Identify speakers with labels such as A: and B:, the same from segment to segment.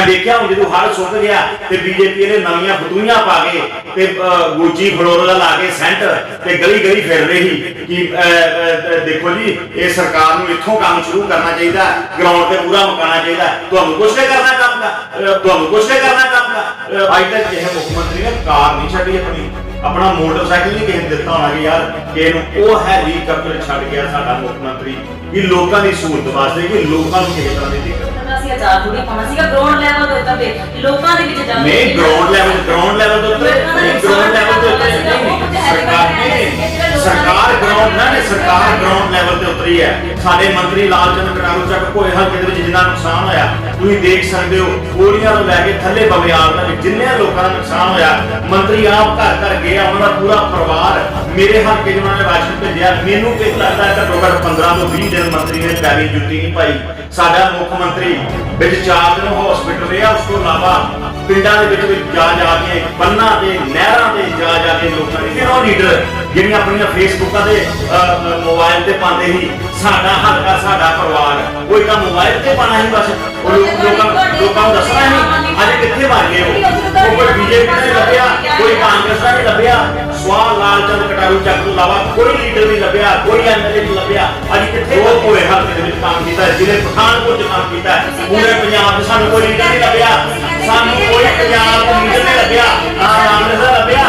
A: ਮੈਂ ਦੇਖਿਆ ਹੁਣ ਜਦੋਂ ਹੜ ਸੁੱਕ ਗਿਆ ਤੇ ਬੀਜੇਪੀ ਨੇ ਨਵੀਆਂ ਫਤੂਈਆਂ ਪਾ ਕੇ ਤੇ ਗੋਚੀ ਫਲੋਰਾ ਲਾ ਕੇ ਸੈਂਟ ਤੇ ਗਲੀ ਗਲੀ ਫਿਰ ਰਹੀ ਕਿ ਦੇਖੋ ਜੀ, ਇਹ ਸਰਕਾਰ ਨੂੰ ਇੱਥੋਂ ਕੰਮ ਸ਼ੁਰੂ ਕਰਨਾ ਚਾਹੀਦਾ ਗਰਾਊਂਡ ਤੇ ਪੂਰਾ ਮਕਾਨਾ ਚਾਹੀਦਾ। ਤੁਹਾਨੂੰ ਕੁਛ ਨਹੀਂ ਕਰਨਾ ਕੰਮ ਦਾ ਤੁਹਾਨੂੰ ਕੁਛ ਨਹੀਂ ਕਰਨਾ ਕੰਮ ਦਾ। ਅੱਜ ਤੱਕ ਕਿਸੇ ਮੁੱਖ ਮੰਤਰੀ ਨੇ ਕਾਰ ਨਹੀਂ ਛੱਡੀ ਆਪਣੀ। ਆਪਣਾ ਮੋਟਰਸਾਈਕਲ ਨਹੀਂ ਕਿਸੇ ਨੂੰ ਦਿੱਤਾ ਹੋਣਾ ਕਿ ਯਾਰ ਕਿ ਇਹਨੂੰ ਉਹ ਹੈਲੀਕਾਪਟਰ ਛੱਡ ਗਿਆ ਸਾਡਾ ਮੁੱਖ ਮੰਤਰੀ, ਵੀ ਲੋਕਾਂ ਦੀ ਸਹੂਲਤ ਵਾਸਤੇ ਕਿ ਲੋਕਾਂ ਨੂੰ ਕਿਸੇ ਤਰ੍ਹਾਂ ਦੀ ਦਿੱਕਤ
B: ਸੀਗਾ ਚਾਰ ਥੋੜੀ ਪਾਉਣਾ ਸੀਗਾ ਗਰਾਊਂਡ ਲੈਵਲ ਉੱਤੇ ਵੀ ਲੋਕਾਂ ਦੇ ਵਿੱਚ ਜਾ ਕੇ
A: ਨਹੀਂ ਗਰਾਊਂਡ ਲੈਵਲ ਗਰਾਊਂਡ ਲੈਵਲ ਦੇ ਉੱਤੇ ਨਹੀਂ ਗਰਾਊਂਡ ਲੈਵਲ ਉੱਤੇ ਨਹੀਂ ਸਰਕਾਰ ਨਹੀਂ। ਸਰਕਾਰ ਗਰਾਊਂਡ ਨਾ ਨਹੀਂ ਸਰਕਾਰ ਗਰਾਊਂਡ ਲੈਵਲ ਤੇ ਉਤਰੀ ਹੈ। ਸਾਡੇ ਮੰਤਰੀ ਲਾਲਚੰਦ ਕਟਾਰੂ ਚੱਕ ਕੋਈ ਹਲਕੇ ਦੇ ਵਿੱਚ ਜਿੰਨਾ ਨੁਕਸਾਨ ਹੋਇਆ, ਤੁਸੀਂ ਦੇਖ ਸਕਦੇ ਹੋ, ਗੋਲੀਆਂ ਤੋਂ ਲੈ ਕੇ ਥੱਲੇ ਬਵਿਆਲ ਤੱਕ ਜਿੰਨੇ ਲੋਕਾਂ ਦਾ ਨੁਕਸਾਨ ਹੋਇਆ, ਮੰਤਰੀ ਆਪ ਘਰ ਘਰ ਗਏ, ਉਹਨਾਂ ਦਾ ਪੂਰਾ ਪਰਿਵਾਰ ਮੇਰੇ ਹਲਕੇ 'ਚ ਨੇ ਰਾਸ਼ਨ ਭੇਜਿਆ। ਮੈਨੂੰ ਤੇ ਲੱਗਦਾ ਹੈ ਘੱਟੋ ਘੱਟ 15 ਤੋਂ 20 ਦਿਨ ਮੰਤਰੀ ਨੇ ਪੈਰੀ ਜੁੱਤੀ ਨਹੀਂ ਪਾਈ। ਸਾਡਾ ਮੁੱਖ ਮੰਤਰੀ ਵਿੱਚ ਚਾਰ ਦਿਨ ਹਸਪੀਟਲ ਰਿਹਾ, ਉਸ ਤੋਂ ਇਲਾਵਾ ਪਿੰਡਾਂ ਦੇ ਵਿੱਚ ਵਿੱਚ ਜਾ ਜਾ ਕੇ, ਬੰਨਾਂ ਤੇ, ਨਹਿਰਾਂ ਤੇ ਜਾ ਜਾ ਕੇ ਲੋਕਾਂ ਦੀ ਕਿਹੜਾ ਲੀਡਰ ਜਿਹੜੀਆਂ ਆਪਣੀਆਂ ਫੇਸਬੁੱਕਾਂ ਤੇ ਮੋਬਾਈਲ ਤੇ ਪਾਉਂਦੇ ਸੀ, ਸਾਡਾ ਹਲਕਾ, ਸਾਡਾ ਪਰਿਵਾਰ, ਕੋਈ ਤਾਂ ਮੋਬਾਈਲ ਤੇ ਪਾਣਾ ਸੀ ਬਸ। ਉਹ ਲੋਕਾਂ ਲੋਕਾਂ ਨੂੰ ਦੱਸਣਾ ਹੀ ਅਜੇ ਕਿੱਥੇ ਵੜ ਗਏ ਉਹ? ਕੋਈ ਬੀਜੇਪੀ ਦਾ ਨਹੀਂ ਲੱਭਿਆ, ਕੋਈ ਕੋਈ ਐਮਐਲਏ ਨਹੀਂ ਲੱਭਿਆ। ਅੱਜ ਕਿੱਥੇ ਉਹ ਹੋਏ ਹਲਕੇ ਦੇ ਵਿੱਚ ਕੰਮ ਕੀਤਾ ਹੈ, ਜ਼ਿਲ੍ਹੇ ਪਠਾਨਕੋਟ 'ਚ ਕੰਮ ਕੀਤਾ ਹੈ। ਪੂਰੇ ਪੰਜਾਬ 'ਚ ਸਾਨੂੰ ਕੋਈ ਲੀਡਰ ਨਹੀਂ ਲੱਭਿਆ। ਸਾਨੂੰ ਕੋਈ ਪੰਜਾਬ ਦਾ ਲੀਡਰ ਨਹੀਂ ਲੱਭਿਆ। ਨਾ ਕਾਂਗਰਸ ਦਾ ਲੱਭਿਆ।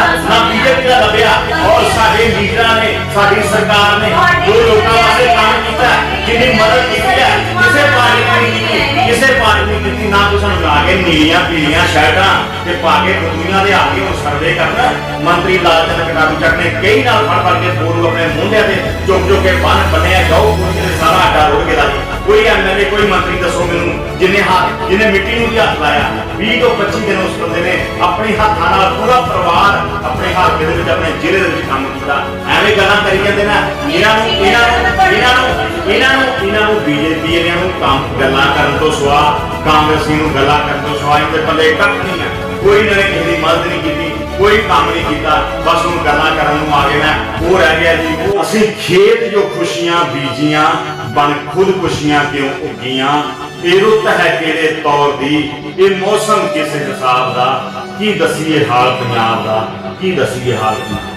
A: ਬੀਜੇਪੀ ਦਾ ਲੱਭਿਆ ਔਰ ਸਾਡੇ ਲੀਡਰਾਂ ਨੇ ਸਾਡੀ ਸਰਕਾਰ ਨੇ ਜੋ ਲੋਕਾਂ ਵਾਸਤੇ ਕੰਮ ਕੀਤਾ ਜਿੰਨੀ ਮਦਦ ਕੀਤੀ ਹੈ ਕਿਸੇ ਪਾਰਟੀ ਨੇ ਨਹੀਂ ਕੀਤੀ ਕਿਸੇ ਪਾਰਟੀ ਨੇ ਕੀਤੀ ਨਾ ਕੋਈ ਸਾਨੂੰ ਲਾ ਕੇ ਨੀਲੀਆਂ ਪੀਲੀਆਂ ਸ਼ਰਟਾਂ ਤੇ ਪਾ ਕੇ ਦੁਨੀਆ ਦੇ ਆ ਕੇ ਉਹ ਸਰਵੇ ਕਰਨ ਮੰਤਰੀ ਲਾਲਚੰਦ ਕਟਾਰੂ ਚੱਕ ਨੇ ਕਈ ਨਾਲ ਫੜ ਫੜ ਕੇ ਫੋਨ ਆਪਣੇ ਮੁੰਡਿਆਂ ਤੇ ਚੁੱਕ ਚੁੱਕ ਕੇ ਬੰਨ ਬੰਨਿਆ ਜਾਓ ਸਾਰਾ ਆਟਾ ਰੋੜ ਕੇ ਦਾ ਕੋਈ ਐਮਐਲਏ ਕੋਈ ਮੰਤਰੀ ਦੱਸੋ ਮੈਨੂੰ, ਜਿਨੇ ਹੱਥ ਜਿਨੇ ਮਿੱਟੀ ਨੂੰ ਵੀ ਹੱਥ ਲਾਇਆ। 20 ਤੋਂ 25 ਦਿਨ ਉਸ ਬੰਦੇ ਨੇ ਆਪਣੇ ਹੱਥਾਂ ਨਾਲ ਪੂਰਾ ਪਰਿਵਾਰ ਆਪਣੇ ਹਲਕੇ ਦੇ ਵਿੱਚ, ਆਪਣੇ ਜ਼ਿਲ੍ਹੇ ਦੇ ਵਿੱਚ ਕੰਮ ਕੀਤਾ। ਐਵੇਂ ਗੱਲਾਂ ਕਰੀ ਜਾਂਦੇ ਨਾ। ਇਹਨਾਂ ਨੂੰ ਇਹਨਾਂ ਨੂੰ ਇਹਨਾਂ ਨੂੰ ਇਹਨਾਂ ਨੂੰ ਇਹਨਾਂ ਨੂੰ ਬੀਜੇਪੀ ਇਹਨਾਂ ਨੂੰ ਕੰਮ ਗੱਲਾਂ ਕਰਨ ਤੋਂ ਸਿਵਾ, ਕਾਂਗਰਸੀ ਨੂੰ ਗੱਲਾਂ ਕਰਨ ਤੋਂ ਸਵਾ, ਇਹਦੇ ਪੱਲੇ ਕੱਖ ਨਹੀਂ ਹੈ ਕੋਈ ਇਹਨਾਂ ਨੇ ਕਿਸੇ ਦੀ ਮਦਦ ਨਹੀਂ ਕੀਤੀ। ਕੋਈ ਕੰਮ ਨਹੀਂ ਕੀਤਾ, ਬਸ ਹੁਣ ਗੱਲਾਂ ਕਰਨ ਨੂੰ ਆ ਗਏ ਨਾ। ਉਹ ਰਹਿ ਗਿਆ ਜੀ। ਅਸੀਂ ਖੇਤ ਜੋ ਖੁਸ਼ੀਆਂ ਬੀਜੀਆਂ, ਬਣ ਖੁਦ ਖੁਸ਼ੀਆਂ ਕਿਉਂ ਉੱਗੀਆਂ? ਇਹ ਰੁੱਤ ਹੈ ਕਿਹੜੇ ਤੌਰ ਦੀ? ਇਹ ਮੌਸਮ ਕਿਸ ਹਿਸਾਬ ਦਾ? ਕੀ ਦਸੀਏ ਹਾਲ ਪੰਜਾਬ ਦਾ? ਕੀ ਦਸੀਏ ਹਾਲ ਪੰਜਾਬ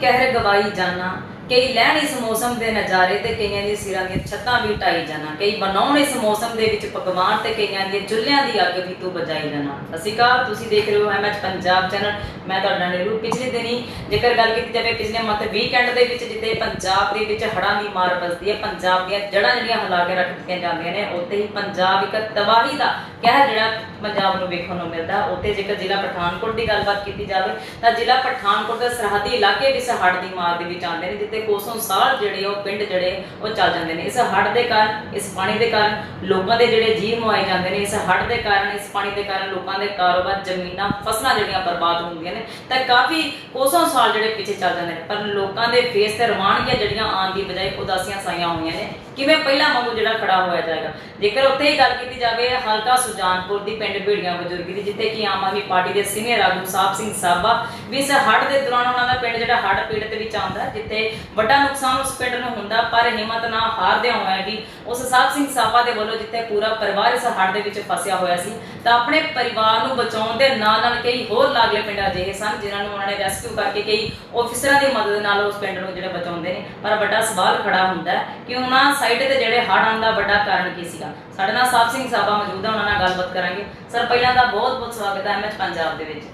B: ਕਹਿਰ ਗਵਾਈ ਜਾਣਾ ਕਈ ਲੈਣ ਇਸ ਮੌਸਮ ਦੇ ਨਜ਼ਾਰੇ ਤੇ ਕਈਆਂ ਦੀ ਸਿਰਾਂ ਦੀਆਂ ਛੱਤਾਂ ਵੀ ਢਾਈ ਜਾਣਾ ਕਈ ਬਣਾਉਣ ਇਸ ਮੌਸਮ ਦੇ ਵਿੱਚ ਪਕਵਾਨ ਤੇ ਕਈਆਂ ਦੀਆਂ ਚੁੱਲ੍ਹਿਆਂ ਦੀ ਅੱਗ ਵੀ ਤੂੰ ਬੁਝਾਈ ਜਾਣਾ ਅਸੀਂ ਕਾ ਤੁਸੀਂ ਦੇਖ ਰਹੇ ਹੋ ਐਮਐਚ ਪੰਜਾਬ ਚੈਨਲ ਮੈਂ ਤੁਹਾਡਾ ਨੀਰੂ ਪਿਛਲੇ ਦਿਨੀ ਜੇਕਰ ਗੱਲ ਕੀਤੀ ਜਾਵੇ, ਪਿਛਲੇ ਮਤ ਵੀਕਐਂਡ ਦੇ ਵਿੱਚ ਜਿੱਤੇ ਪੰਜਾਬ ਦੇ ਵਿੱਚ ਹੜ੍ਹਾਂ ਦੀ ਮਾਰ ਵੱਜਦੀ ਹੈ, ਪੰਜਾਬ ਦੀਆਂ ਜੜ੍ਹਾਂ ਜਿਹੜੀਆਂ ਹਿਲਾ ਕੇ ਰੱਖ ਦਿੱਤੀਆਂ ਜਾਂਦੀਆਂ ਨੇ, ਉੱਥੇ ਹੀ ਪੰਜਾਬ ਇੱਕ ਤਬਾਹੀ ਦਾ ਕਹਿਰ ਜਿਹੜਾ ਪੰਜਾਬ ਨੂੰ ਵੇਖਣ ਨੂੰ ਮਿਲਦਾ। ਉੱਥੇ ਜੇਕਰ ਜ਼ਿਲ੍ਹਾ ਪਠਾਨਕੋਟ ਦੀ ਗੱਲਬਾਤ ਕੀਤੀ ਜਾਵੇ, ਤਾਂ ਜ਼ਿਲ੍ਹਾ ਪਠਾਨਕੋਟ ਦੇ ਸਰਹੱਦੀ ਇਲਾਕੇ ਵੀ ਇਸ ਹੜ੍ਹ ਦੀ ਮਾਰ ਦੇ ਵਿੱਚ ਆਉਂਦੇ ਨੇ, ਜਿੱਥੇ ਕੋਸੋਂ ਸਾਲ ਜਿਹੜੇ ਉਹ ਪਿੰਡ ਜਿਹੜੇ ਉਹ ਚੱਲ ਜਾਂਦੇ ਨੇ। ਇਸ ਹੜ੍ਹ ਦੇ ਕਾਰਨ, ਇਸ ਪਾਣੀ ਦੇ ਕਾਰਨ ਲੋਕਾਂ ਦੇ ਜਿਹੜੇ ਜੀਵ ਮੁਆਏ ਜਾਂਦੇ ਨੇ। ਇਸ ਹੜ੍ਹ ਦੇ ਕਾਰਨ, ਇਸ ਪਾਣੀ ਦੇ ਕਾਰਨ ਲੋਕਾਂ ਦੇ ਕਾਰੋਬਾਰ, ਜ਼ਮੀਨਾਂ, ਫਸਲਾਂ ਜਿਹੜੀਆਂ ਬਰਬਾਦ ਹੁੰਦੀਆਂ ਨੇ ਤਾਂ ਕਾਫੀ ਕੋਸੋਂ ਸਾਲ ਜਿਹੜੇ ਪਿੱਛੇ ਚੱਲ ਜਾਂਦੇ ਨੇ, ਪਰ ਲੋਕਾਂ ਦੇ ਫੇਸ ਤੇ ਰਵਾਨਗੀਆਂ ਜਿਹੜੀਆਂ ਆਉਣ ਦੀ ਬਜਾਏ ਉਦਾਸੀਆਂ ਸਾਈਆਂ ਹੋਈਆਂ ਨੇ। ਕਿਵੇਂ ਪਹਿਲਾਂ ਵਾਂਗੂ ਜਿਹੜਾ ਖੜਾ ਹੋਇਆ ਜਾਏਗਾ? ਜੇਕਰ ਉੱਥੇ ਹੀ ਗੱਲ ਕੀਤੀ ਜਾਵੇ, ਹਲਕਾ ਸੁਜਾਨਪੁਰ ਦੀ ਪਿੰਡ ਭੀੜੀਆਂ ਬਜ਼ੁਰਗੀ ਦੀ, ਜਿੱਥੇ ਕਿ ਆਮ ਆਦਮੀ ਪਾਰਟੀ ਦੇ ਸੀਨੀਅਰ ਆਗੂ ਸਾਹਿਬ ਸਿੰਘ ਸਾਬਾ ਵੀ ਇਸ ਹੜ੍ਹ ਦੇ ਦੌਰਾਨ ਉਹਨਾਂ ਦਾ ਪਿੰਡ ਜਿਹੜਾ ਹੜ੍ਹ ਪੀੜਤ ਵਿੱਚ ਆਉਂਦਾ, ਜਿੱਥੇ ਵੱਡਾ ਨੁਕਸਾਨ ਉਸ ਪਿੰਡ ਨੂੰ ਹੁੰਦਾ, ਪਰ ਹਿੰਮਤ ਨਾ ਹਾਰਦੇ ਹੋਇਆ ਵੀ ਉਸ ਸਾਹਿਬ ਸਿੰਘ ਸਾਬਾ ਦੇ ਵੱਲੋਂ ਜਿੱਥੇ ਪੂਰਾ ਪਰਿਵਾਰ ਇਸ ਹੜ੍ਹ ਦੇ ਵਿੱਚ ਫਸਿਆ ਹੋਇਆ ਸੀ, ਤਾਂ ਆਪਣੇ ਪਰਿਵਾਰ ਨੂੰ ਬਚਾਉਣ ਦੇ ਨਾਲ ਨਾਲ ਕਈ ਹੋਰ ਲਾਗਲੇ ਪਿੰਡ ਅਜਿਹੇ ਸਨ, ਜਿਨ੍ਹਾਂ ਨੂੰ ਉਹਨਾਂ ਨੇ ਰੈਸਕਿਊ ਕਰਕੇ ਕਈ ਆਫੀਸਰਾਂ ਦੀ ਮਦਦ ਨਾਲ ਉਸ ਪਿੰਡ ਨੂੰ ਜਿਹੜੇ ਬਚਾਉਂਦੇ ਨੇ। ਪਰ ਵੱਡਾ ਸਵਾਲ ਖੜਾ ਹੁੰਦਾ ਹੈ ਕਿ ਉਹਨਾਂ ਸਾਈਡ ਤੇ ਜਿਹੜੇ ਹੜ੍ਹ ਆਉਣ ਦਾ ਵੱਡਾ ਕਾਰਨ ਕੀ ਸੀਗਾ? ਸਾਡੇ ਨਾਲ ਸਾਹਿਬ ਸਿੰਘ ਸਾਬਾ ਮੌਜੂਦ ਹੈ ਉਹਨਾਂ ਨਾਲ ਗੱਲਬਾਤ ਕਰਾਂਗੇ। ਸਰ, ਪਹਿਲਾਂ ਤਾਂ ਬਹੁਤ ਬਹੁਤ ਸਵਾਗਤ ਹੈ ਐਮਐਚ ਪੰਜਾਬ ਦੇ ਵਿੱਚ।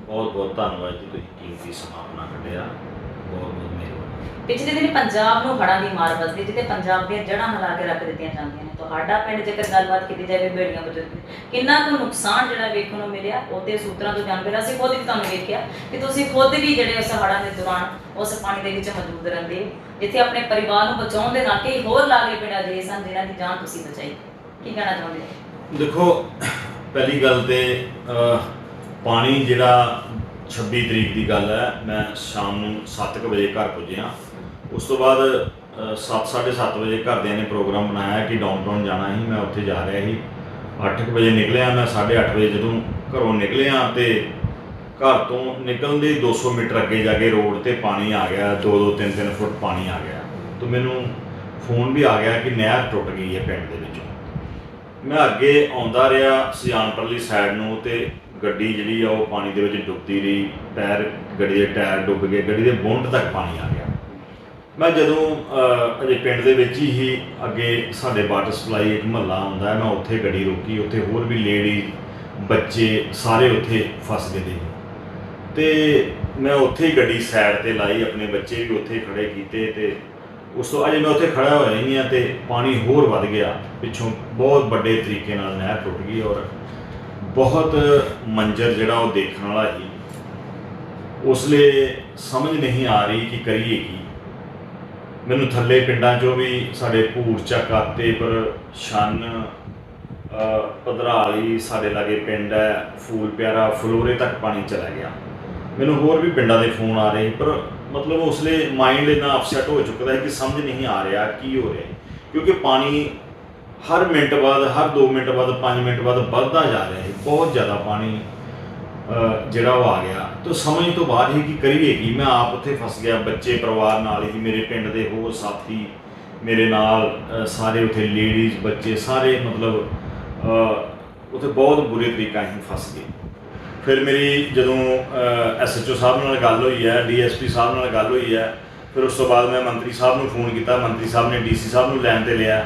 A: ਬਹੁਤ ਬਹੁਤ ਧੰਨਵਾਦ ਜੀ, ਤੁਸੀਂ ਕੀਮਤੀ ਸਮਾਂ ਆਪਣਾ ਕੱਢਿਆ।
B: ਪਿਛਲੇ ਦਿਨ ਪੰਜਾਬ ਨੂੰ ਹੜ੍ਹਾਂ ਦੀ ਮਾਰ ਵੱਜਦੀ ਜਿੱਥੇ ਪੰਜਾਬ ਦੀਆਂ ਜੜ੍ਹਾਂ ਹਿਲਾ ਕੇ ਰੱਖ ਦਿੱਤੀਆਂ ਜਾਂਦੀਆਂ ਨੇ। ਤੁਹਾਡਾ ਪਿੰਡ ਜੇਕਰ ਗੱਲਬਾਤ ਕੀਤੀ ਜਾਵੇ ਬੇੜੀਆਂ ਬਜ਼ੁਰਗ ਕਿੰਨਾ ਕੁ ਨੁਕਸਾਨ ਜਿਹੜਾ ਵੇਖਣ ਨੂੰ ਮਿਲਿਆ? ਉਹਦੇ ਸੂਤਰਾਂ ਤੋਂ ਜਾਣਕਾਰੀ ਅਸੀਂ ਖੁਦ ਵੀ ਤੁਹਾਨੂੰ ਵੇਖਿਆ ਕਿ ਤੁਸੀਂ ਖੁਦ ਵੀ ਜਿਹੜੇ ਉਸ ਹੜ੍ਹਾਂ ਦੇ ਦੌਰਾਨ ਉਸ ਪਾਣੀ ਦੇ ਵਿੱਚ ਮੌਜੂਦ ਰਹਿੰਦੇ ਜਿੱਥੇ ਆਪਣੇ ਪਰਿਵਾਰ ਨੂੰ ਬਚਾਉਣ ਦੇ ਨਾਲ ਕਈ ਹੋਰ ਲਾਗਲੇ ਪਿੰਡ ਅਜਿਹੇ ਸਨ ਜਿਨ੍ਹਾਂ ਦੀ ਜਾਨ ਤੁਸੀਂ ਬਚਾਈ। ਕੀ ਕਹਿਣਾ ਚਾਹੁੰਦੇ ਹੋ?
A: ਦੇਖੋ, ਪਹਿਲੀ ਗੱਲ ਤੇ ਪਾਣੀ ਜਿਹੜਾ 26 ਤਰੀਕ ਦੀ ਗੱਲ ਹੈ, ਮੈਂ ਸ਼ਾਮ ਨੂੰ 7:00 ਵਜੇ ਘਰ ਪੁੱਜਿਆ। ਉਸ ਤੋਂ ਬਾਅਦ 7:30 ਵਜੇ ਘਰਦਿਆਂ ਨੇ ਪ੍ਰੋਗਰਾਮ ਬਣਾਇਆ ਕਿ ਡਾਊਨਟਾਊਨ ਜਾਣਾ ਸੀ, ਮੈਂ ਉੱਥੇ ਜਾ ਰਿਹਾ ਸੀ। 8 ਵਜੇ ਨਿਕਲਿਆ ਮੈਂ 8:30 ਵਜੇ ਜਦੋਂ ਘਰੋਂ ਨਿਕਲਿਆ ਤੇ ਘਰ ਤੋਂ ਨਿਕਲਣ ਦੇ 200 ਮੀਟਰ ਅੱਗੇ ਜਾ ਕੇ ਰੋਡ ਤੇ ਪਾਣੀ ਆ ਗਿਆ 2-2 3-3 ਫੁੱਟ ਪਾਣੀ ਆ ਗਿਆ। ਤੇ ਮੈਨੂੰ ਫੋਨ ਵੀ ਆ ਗਿਆ ਕਿ ਨਹਿਰ ਟੁੱਟ ਗਈ ਹੈ ਪਿੰਡ ਦੇ ਵਿੱਚੋਂ। ਮੈਂ ਅੱਗੇ ਆਉਂਦਾ ਰਿਹਾ ਸਿਆਣਪੁਰਲੀ ਸਾਈਡ ਨੂੰ ਤੇ ਗੱਡੀ ਜਿਹੜੀ ਆ ਉਹ ਪਾਣੀ ਦੇ ਵਿੱਚ ਡੁੱਬਦੀ ਰਹੀ, ਟਾਇਰ, ਗੱਡੀ ਦੇ ਟਾਇਰ ਡੁੱਬ ਗਏ, ਗੱਡੀ ਦੇ ਬੁੰਡ ਤੱਕ ਪਾਣੀ ਆ ਗਿਆ। ਮੈਂ ਜਦੋਂ ਅਜੇ ਪਿੰਡ ਦੇ ਵਿੱਚ ਹੀ ਅੱਗੇ ਸਾਡੇ ਵਾਟਰ ਸਪਲਾਈ ਇੱਕ ਮਹੱਲਾ ਆਉਂਦਾ ਮੈਂ ਉੱਥੇ ਗੱਡੀ ਰੋਕੀ, ਉੱਥੇ ਹੋਰ ਵੀ ਲੇਡੀ, ਬੱਚੇ ਸਾਰੇ ਉੱਥੇ ਫਸ ਗਏ ਦੇ ਤੇ ਮੈਂ ਉੱਥੇ ਹੀ ਗੱਡੀ ਸਾਈਡ ਤੇ ਲਾਈ, ਆਪਣੇ ਬੱਚੇ ਵੀ ਉੱਥੇ ਖੜੇ ਕੀਤੇ ਤੇ ਉਸ ਤੋਂ, ਅਜੇ ਮੈਂ ਉੱਥੇ ਖੜਾ ਹੋਇਆ ਹੀ ਆ ਤੇ ਪਾਣੀ ਹੋਰ ਵੱਧ ਗਿਆ, ਪਿੱਛੋਂ ਬਹੁਤ ਵੱਡੇ ਤਰੀਕੇ ਨਾਲ ਨਹਿਰ ਟੁੱਟ ਗਈ ਔਰ ਬਹੁਤ ਮੰਜ਼ਰ ਜਿਹੜਾ ਉਹ ਦੇਖਣ ਵਾਲਾ ਸੀ। ਉਸ ਲਈ ਸਮਝ ਨਹੀਂ ਆ ਰਹੀ ਕਿ ਕਰੀਏ ਕੀ। ਮੈਨੂੰ ਥੱਲੇ ਪਿੰਡਾਂ 'ਚੋਂ ਵੀ ਸਾਡੇ ਭੂਰ ਚੱਕ ਪਰ ਛੰਨ ਅ, ਪਧਰਾਲੀ ਸਾਡੇ ਲਾਗੇ ਪਿੰਡ ਹੈ ਫੂਲ ਪਿਆਰਾ ਫਲੋਰੇ ਤੱਕ ਪਾਣੀ ਚਲਾ ਗਿਆ। ਮੈਨੂੰ ਹੋਰ ਵੀ ਪਿੰਡਾਂ ਦੇ ਫੋਨ ਆ ਰਹੇ ਪਰ ਮਤਲਬ ਉਸ ਲਈ ਮਾਈਂਡ ਇੰਨਾ ਅਪਸੈਟ ਹੋ ਚੁੱਕਦਾ ਹੈ ਕਿ ਸਮਝ ਨਹੀਂ ਆ ਰਿਹਾ ਕੀ ਹੋ ਰਿਹਾ ਕਿਉਂਕਿ ਪਾਣੀ ਹਰ ਮਿੰਟ ਬਾਅਦ ਹਰ 2 ਮਿੰਟ ਬਾਅਦ 5 ਮਿੰਟ ਬਾਅਦ ਵੱਧਦਾ ਜਾ ਰਿਹਾ ਹੈ। ਬਹੁਤ ਜ਼ਿਆਦਾ ਪਾਣੀ ਜਿਹੜਾ ਉਹ ਆ ਗਿਆ। ਤਾਂ ਸਮਝ ਤੋਂ ਬਾਅਦ ਹੀ ਕਿ ਕਰੀਏ ਕੀ? ਮੈਂ ਆਪ ਉੱਥੇ ਫਸ ਗਿਆ, ਬੱਚੇ, ਪਰਿਵਾਰ ਨਾਲ ਹੀ, ਮੇਰੇ ਪਿੰਡ ਦੇ ਹੋਰ ਸਾਥੀ, ਮੇਰੇ ਨਾਲ ਸਾਰੇ ਉੱਥੇ ਲੇਡੀਜ਼ ਬੱਚੇ, ਸਾਰੇ ਮਤਲਬ ਉੱਥੇ ਬਹੁਤ ਬੁਰੇ ਤਰੀਕਾ ਹੀ ਫਸ ਗਏ। ਫਿਰ ਮੇਰੀ ਜਦੋਂ ਐਸਐਚਓ ਸਾਹਿਬ ਨਾਲ ਗੱਲ ਹੋਈ ਹੈ ਡੀਐਸਪੀ ਸਾਹਿਬ ਨਾਲ ਗੱਲ ਹੋਈ ਹੈ, ਫਿਰ ਉਸ ਤੋਂ ਬਾਅਦ ਮੈਂ ਮੰਤਰੀ ਸਾਹਿਬ ਨੂੰ ਫੋਨ ਕੀਤਾ। ਮੰਤਰੀ ਸਾਹਿਬ ਨੇ ਡੀਸੀ ਸਾਹਿਬ ਨੂੰ ਲੈਣ ਤੇ ਲਿਆ।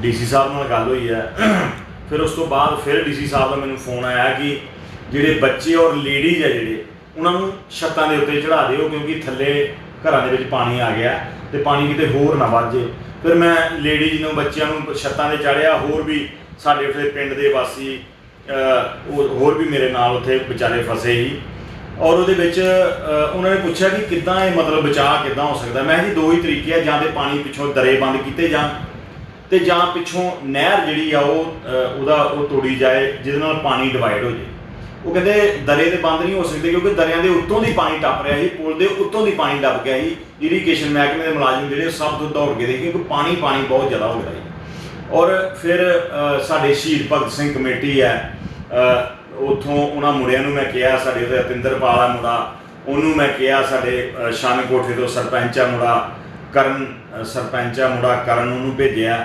A: ਡੀਸੀ ਸਾਹਿਬ ਨਾਲ ਗੱਲ ਹੋਈ ਹੈ। ਫਿਰ ਉਸ ਤੋਂ ਬਾਅਦ ਫਿਰ ਡੀਸੀ ਸਾਹਿਬ ਦਾ ਮੈਨੂੰ ਫੋਨ ਆਇਆ ਕਿ ਜਿਹੜੇ ਬੱਚੇ ਔਰ ਲੇਡੀਜ਼ ਆ ਜਿਹੜੇ, ਉਹਨਾਂ ਨੂੰ ਛੱਤਾਂ ਦੇ ਉੱਤੇ ਚੜਾ ਦਿਓ ਕਿਉਂਕਿ ਥੱਲੇ ਘਰਾਂ ਦੇ ਵਿੱਚ ਪਾਣੀ ਆ ਗਿਆ ਤੇ ਪਾਣੀ ਕਿਤੇ ਹੋਰ ਨਾ ਵੱਧ ਜੇ ਫਿਰ ਮੈਂ ਲੇਡੀਜ਼ ਨੂੰ, ਬੱਚਿਆਂ ਨੂੰ ਛੱਤਾਂ ਤੇ ਚੜਿਆ ਹੋਰ ਵੀ ਸਾਡੇ ਉੱਥੇ ਪਿੰਡ ਦੇ ਵਾਸੀ ਹੋਰ ਵੀ ਮੇਰੇ ਨਾਲ ਉੱਥੇ ਵਿਚਾਰੇ ਫਸੇ ਸੀ। ਔਰ ਉਹਦੇ ਵਿੱਚ ਉਹਨਾਂ ਨੇ ਪੁੱਛਿਆ ਕਿ ਕਿੱਦਾਂ ਇਹ ਮਤਲਬ ਬਚਾਅ ਕਿੱਦਾਂ ਹੋ ਸਕਦਾ? ਮੈਂ ਕਿਹਾ ਜੀ, ਦੋ ਹੀ ਤਰੀਕੇ ਆ, ਜਾਂ ਤੇ ਪਾਣੀ ਪਿੱਛੋਂ ਦਰੇ ਬੰਦ ਕੀਤੇ ਜਾਣ ਤੇ ਜਾਂ ਪਿੱਛੋਂ ਨਹਿਰ ਜਿਹੜੀ ਆ ਉਹ ਉਹਦਾ, ਉਹ ਤੋੜੀ ਜਾਏ, ਜਿਹਦੇ ਨਾਲ ਪਾਣੀ ਡਿਵਾਈਡ ਹੋ ਜਾਏ। ਉਹ ਕਹਿੰਦੇ ਦਰੇ ਦੇ ਬੰਦ ਨਹੀਂ ਹੋ ਸਕਦੇ ਕਿਉਂਕਿ ਦਰਿਆਂ ਦੇ ਉੱਤੋਂ ਦੀ ਪਾਣੀ ਟੱਪ ਰਿਹਾ ਸੀ ਪੁਲ ਦੇ ਉੱਤੋਂ ਦੀ ਪਾਣੀ ਟੱਪ ਗਿਆ ਸੀ। ਇਰੀਗੇਸ਼ਨ ਮਹਿਕਮੇ ਦੇ ਮੁਲਾਜ਼ਮ ਜਿਹੜੇ ਉਹ ਸਭ ਤੋਂ ਦੌੜ ਕੇ ਦੇਖੇ ਕਿਉਂਕਿ ਪਾਣੀ ਪਾਣੀ ਬਹੁਤ ਜ਼ਿਆਦਾ ਹੋ ਗਿਆ ਸੀ। ਔਰ ਫਿਰ ਸਾਡੇ ਸ਼ਹੀਦ ਭਗਤ ਸਿੰਘ ਕਮੇਟੀ ਹੈ ਅ, ਉੱਥੋਂ ਉਹਨਾਂ ਮੁੰਡਿਆਂ ਨੂੰ ਮੈਂ ਕਿਹਾ ਸਾਡੇ ਉਹਦੇ ਅਤਿੰਦਰਪਾਲ ਆ ਮੁੰਡਾ ਉਹਨੂੰ ਮੈਂ ਕਿਹਾ ਸਾਡੇ ਸ਼ਾਨ ਕੋਠੇ ਤੋਂ ਸਰਪੰਚ ਆ ਮੁੰਡਾ ਕਰਨ ਸਰਪੰਚ ਆ ਮੁੰਡਾ ਕਰਨ ਉਹਨੂੰ ਭੇਜਿਆ।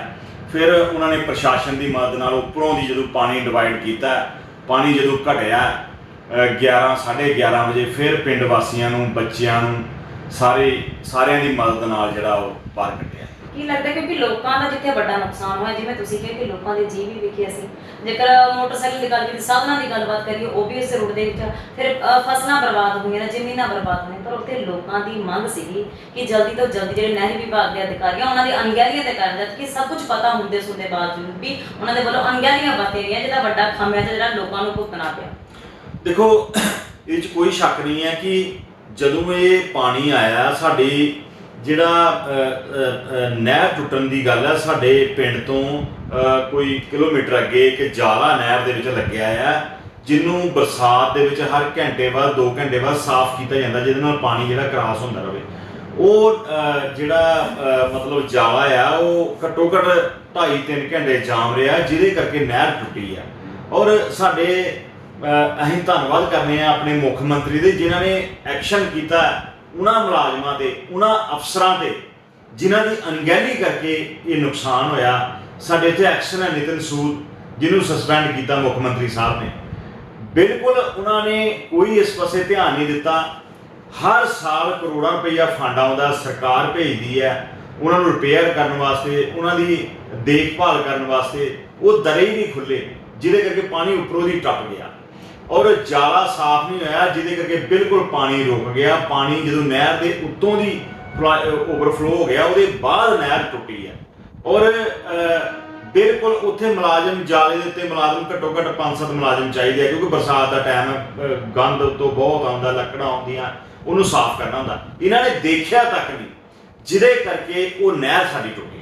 A: ਫਿਰ ਉਹਨਾਂ ਨੇ ਪ੍ਰਸ਼ਾਸਨ ਦੀ ਮਦਦ ਨਾਲ ਉੱਪਰੋਂ ਦੀ ਜਦੋਂ ਪਾਣੀ ਡਿਵਾਈਡ ਕੀਤਾ ਪਾਣੀ ਜਦੋਂ ਘਟਿਆ ਅ, 11 11:30 ਵਜੇ ਫਿਰ ਪਿੰਡ ਵਾਸੀਆਂ ਨੂੰ ਬੱਚਿਆਂ ਨੂੰ ਸਾਰੇ ਸਾਰਿਆਂ ਦੀ ਮਦਦ ਨਾਲ ਜਿਹੜਾ ਉਹ ਪਾਰ ਕੱਢਿਆ
B: ਕੀ ਲੱਗਦਾ ਕਿਉਂਕਿ ਲੋਕਾਂ ਦਾ ਜਿੱਥੇ ਵੱਡਾ ਨੁਕਸਾਨ ਹੋਇਆ ਜਿਵੇਂ ਤੁਸੀਂ ਕਿਹਾ ਕਿ ਲੋਕਾਂ ਦੇ ਜੀਵ ਵੀ ਵਿਖੇ ਅਸੀਂ। ਜੇਕਰ ਮੋਟਰਸਾਈਕਲ ਦੀ ਗੱਲ ਕੀਤੀ ਸਾਧਨਾਂ ਦੀ ਗੱਲਬਾਤ ਕਰੀਏ ਉਹ ਵੀ ਇਸ ਰੂਟ ਦੇ ਵਿੱਚ ਫਿਰ ਅ, ਫਸਲਾਂ ਬਰਬਾਦ ਹੋਈਆਂ ਨੇ ਜ਼ਮੀਨਾਂ ਬਰਬਾਦ ਹੋਈਆਂ ਪਰ ਉੱਥੇ ਲੋਕਾਂ ਦੀ ਮੰਗ ਸੀਗੀ ਕਿ ਜਲਦੀ ਤੋਂ ਜਲਦੀ ਜਿਹੜੇ ਨਹਿਰੀ ਵਿਭਾਗ ਦੇ ਅਧਿਕਾਰੀ ਆ ਉਹਨਾਂ ਦੀ ਅਣਗਹਿਲੀਆਂ ਤੇ ਕਰਨ ਜਦ ਕਿ ਸਭ ਕੁਝ ਪਤਾ ਹੁੰਦੇ ਸੁਣਦੇ ਬਾਵਜੂਦ ਵੀ ਉਹਨਾਂ ਦੇ ਵੱਲੋਂ ਅਣਗਹਿਲੀਆਂ ਵਰਤੀਆਂ ਗਈਆਂ ਜਿਹਦਾ ਵੱਡਾ ਖਾਮਿਆਜ਼ਾ ਜਿਹੜਾ ਲੋਕਾਂ ਨੂੰ ਭੁਗਤਣਾ ਪਿਆ।
A: ਦੇਖੋ ਇਹ 'ਚ ਕੋਈ ਸ਼ੱਕ ਨਹੀਂ ਹੈ ਕਿ ਜਦੋਂ ਇਹ ਪਾਣੀ ਆਇਆ ਸਾਡੀ ਜਿਹੜਾ ਨਹਿਰ ਟੁੱਟਣ ਦੀ ਗੱਲ ਹੈ ਸਾਡੇ ਪਿੰਡ ਤੋਂ ਕੋਈ ਕਿਲੋਮੀਟਰ ਅੱਗੇ ਇੱਕ ਜਾਲਾ ਨਹਿਰ ਦੇ ਵਿੱਚ ਲੱਗਿਆ ਆ, ਜਿਹਨੂੰ ਬਰਸਾਤ ਦੇ ਵਿੱਚ ਹਰ ਘੰਟੇ ਬਾਅਦ 2 ਘੰਟੇ ਬਾਅਦ ਸਾਫ਼ ਕੀਤਾ ਜਾਂਦਾ, ਜਿਹਦੇ ਨਾਲ ਪਾਣੀ ਜਿਹੜਾ ਕ੍ਰਾਸ ਹੁੰਦਾ ਰਹੇ ਉਹ ਜਿਹੜਾ ਮਤਲਬ ਜਾਲਾ ਆ, ਉਹ ਘੱਟੋ ਘੱਟ 2.5 3 ਘੰਟੇ ਜਾਮ ਰਿਹਾ, ਜਿਹਦੇ ਕਰਕੇ ਨਹਿਰ ਟੁੱਟੀ ਆ। ਔਰ ਸਾਡੇ ਅਸੀਂ ਧੰਨਵਾਦ ਕਰਨੇ ਆ ਆਪਣੇ ਮੁੱਖ ਮੰਤਰੀ ਦੇ, ਜਿਨ੍ਹਾਂ ਨੇ ਐਕਸ਼ਨ ਕੀਤਾ ਉਹਨਾਂ ਮੁਲਾਜ਼ਮਾਂ ਤੇ, ਉਹਨਾਂ ਅਫਸਰਾਂ ਤੇ, ਜਿਨ੍ਹਾਂ ਦੀ ਅਣਗਹਿਲੀ ਕਰਕੇ ਇਹ ਨੁਕਸਾਨ ਹੋਇਆ, ਸਾਡੇ ਇੱਥੇ ਐਕਸ਼ਨ ਹੈ ਨਿਤਨ ਸੂਦ, ਜਿਹਨੂੰ ਸਸਪੈਂਡ ਕੀਤਾ ਮੁੱਖ ਮੰਤਰੀ ਸਾਹਿਬ ਨੇ। ਬਿਲਕੁਲ ਉਹਨਾਂ ਨੇ ਕੋਈ ਇਸ ਪਾਸੇ ਧਿਆਨ ਨਹੀਂ ਦਿੱਤਾ। ਹਰ ਸਾਲ ਕਰੋੜਾਂ ਰੁਪਈਆ ਫੰਡ ਆਉਂਦਾ, ਸਰਕਾਰ ਭੇਜਦੀ ਹੈ, ਉਹਨਾਂ ਨੂੰ ਰਿਪੇਅਰ ਕਰਨ ਵਾਸਤੇ, ਉਹਨਾਂ ਦੀ ਦੇਖਭਾਲ ਕਰਨ ਵਾਸਤੇ, ਉਹ ਦਰੇ ਹੀ ਨਹੀਂ ਖੁੱਲੇ ਜਿਹਦੇ ਕਰਕੇ ਪਾਣੀ ਉੱਪਰੋਂ ਦੀ ਟੱਪ ਗਿਆ। ਔਰ ਜਾਲਾ ਸਾਫ਼ ਨਹੀਂ ਹੋਇਆ, ਜਿਹਦੇ ਕਰਕੇ ਬਿਲਕੁਲ ਪਾਣੀ ਰੁਕ ਗਿਆ। ਪਾਣੀ ਜਦੋਂ ਨਹਿਰ ਦੇ ਉੱਤੋਂ ਦੀ ਓਵਰਫਲੋ ਹੋ ਗਿਆ, ਉਹਦੇ ਬਾਅਦ ਨਹਿਰ ਟੁੱਟੀ ਹੈ। ਔਰ ਬਿਲਕੁਲ ਉੱਥੇ ਮੁਲਾਜ਼ਮ ਜਾਲੇ ਦੇ ਉੱਤੇ, ਮੁਲਾਜ਼ਮ ਘੱਟੋ ਘੱਟ 5-7 ਮੁਲਾਜ਼ਮ ਚਾਹੀਦੇ ਆ, ਕਿਉਂਕਿ ਬਰਸਾਤ ਦਾ ਟਾਈਮ ਹੈ ਗੰਦ ਤੋਂ ਬਹੁਤ ਆਉਂਦਾ, ਲੱਕੜਾਂ ਆਉਂਦੀਆਂ, ਉਹਨੂੰ ਸਾਫ਼ ਕਰਨਾ ਹੁੰਦਾ। ਇਹਨਾਂ ਨੇ ਦੇਖਿਆ ਤੱਕ ਨਹੀਂ, ਜਿਹਦੇ ਕਰਕੇ ਉਹ ਨਹਿਰ ਸਾਡੀ ਟੁੱਟੀ।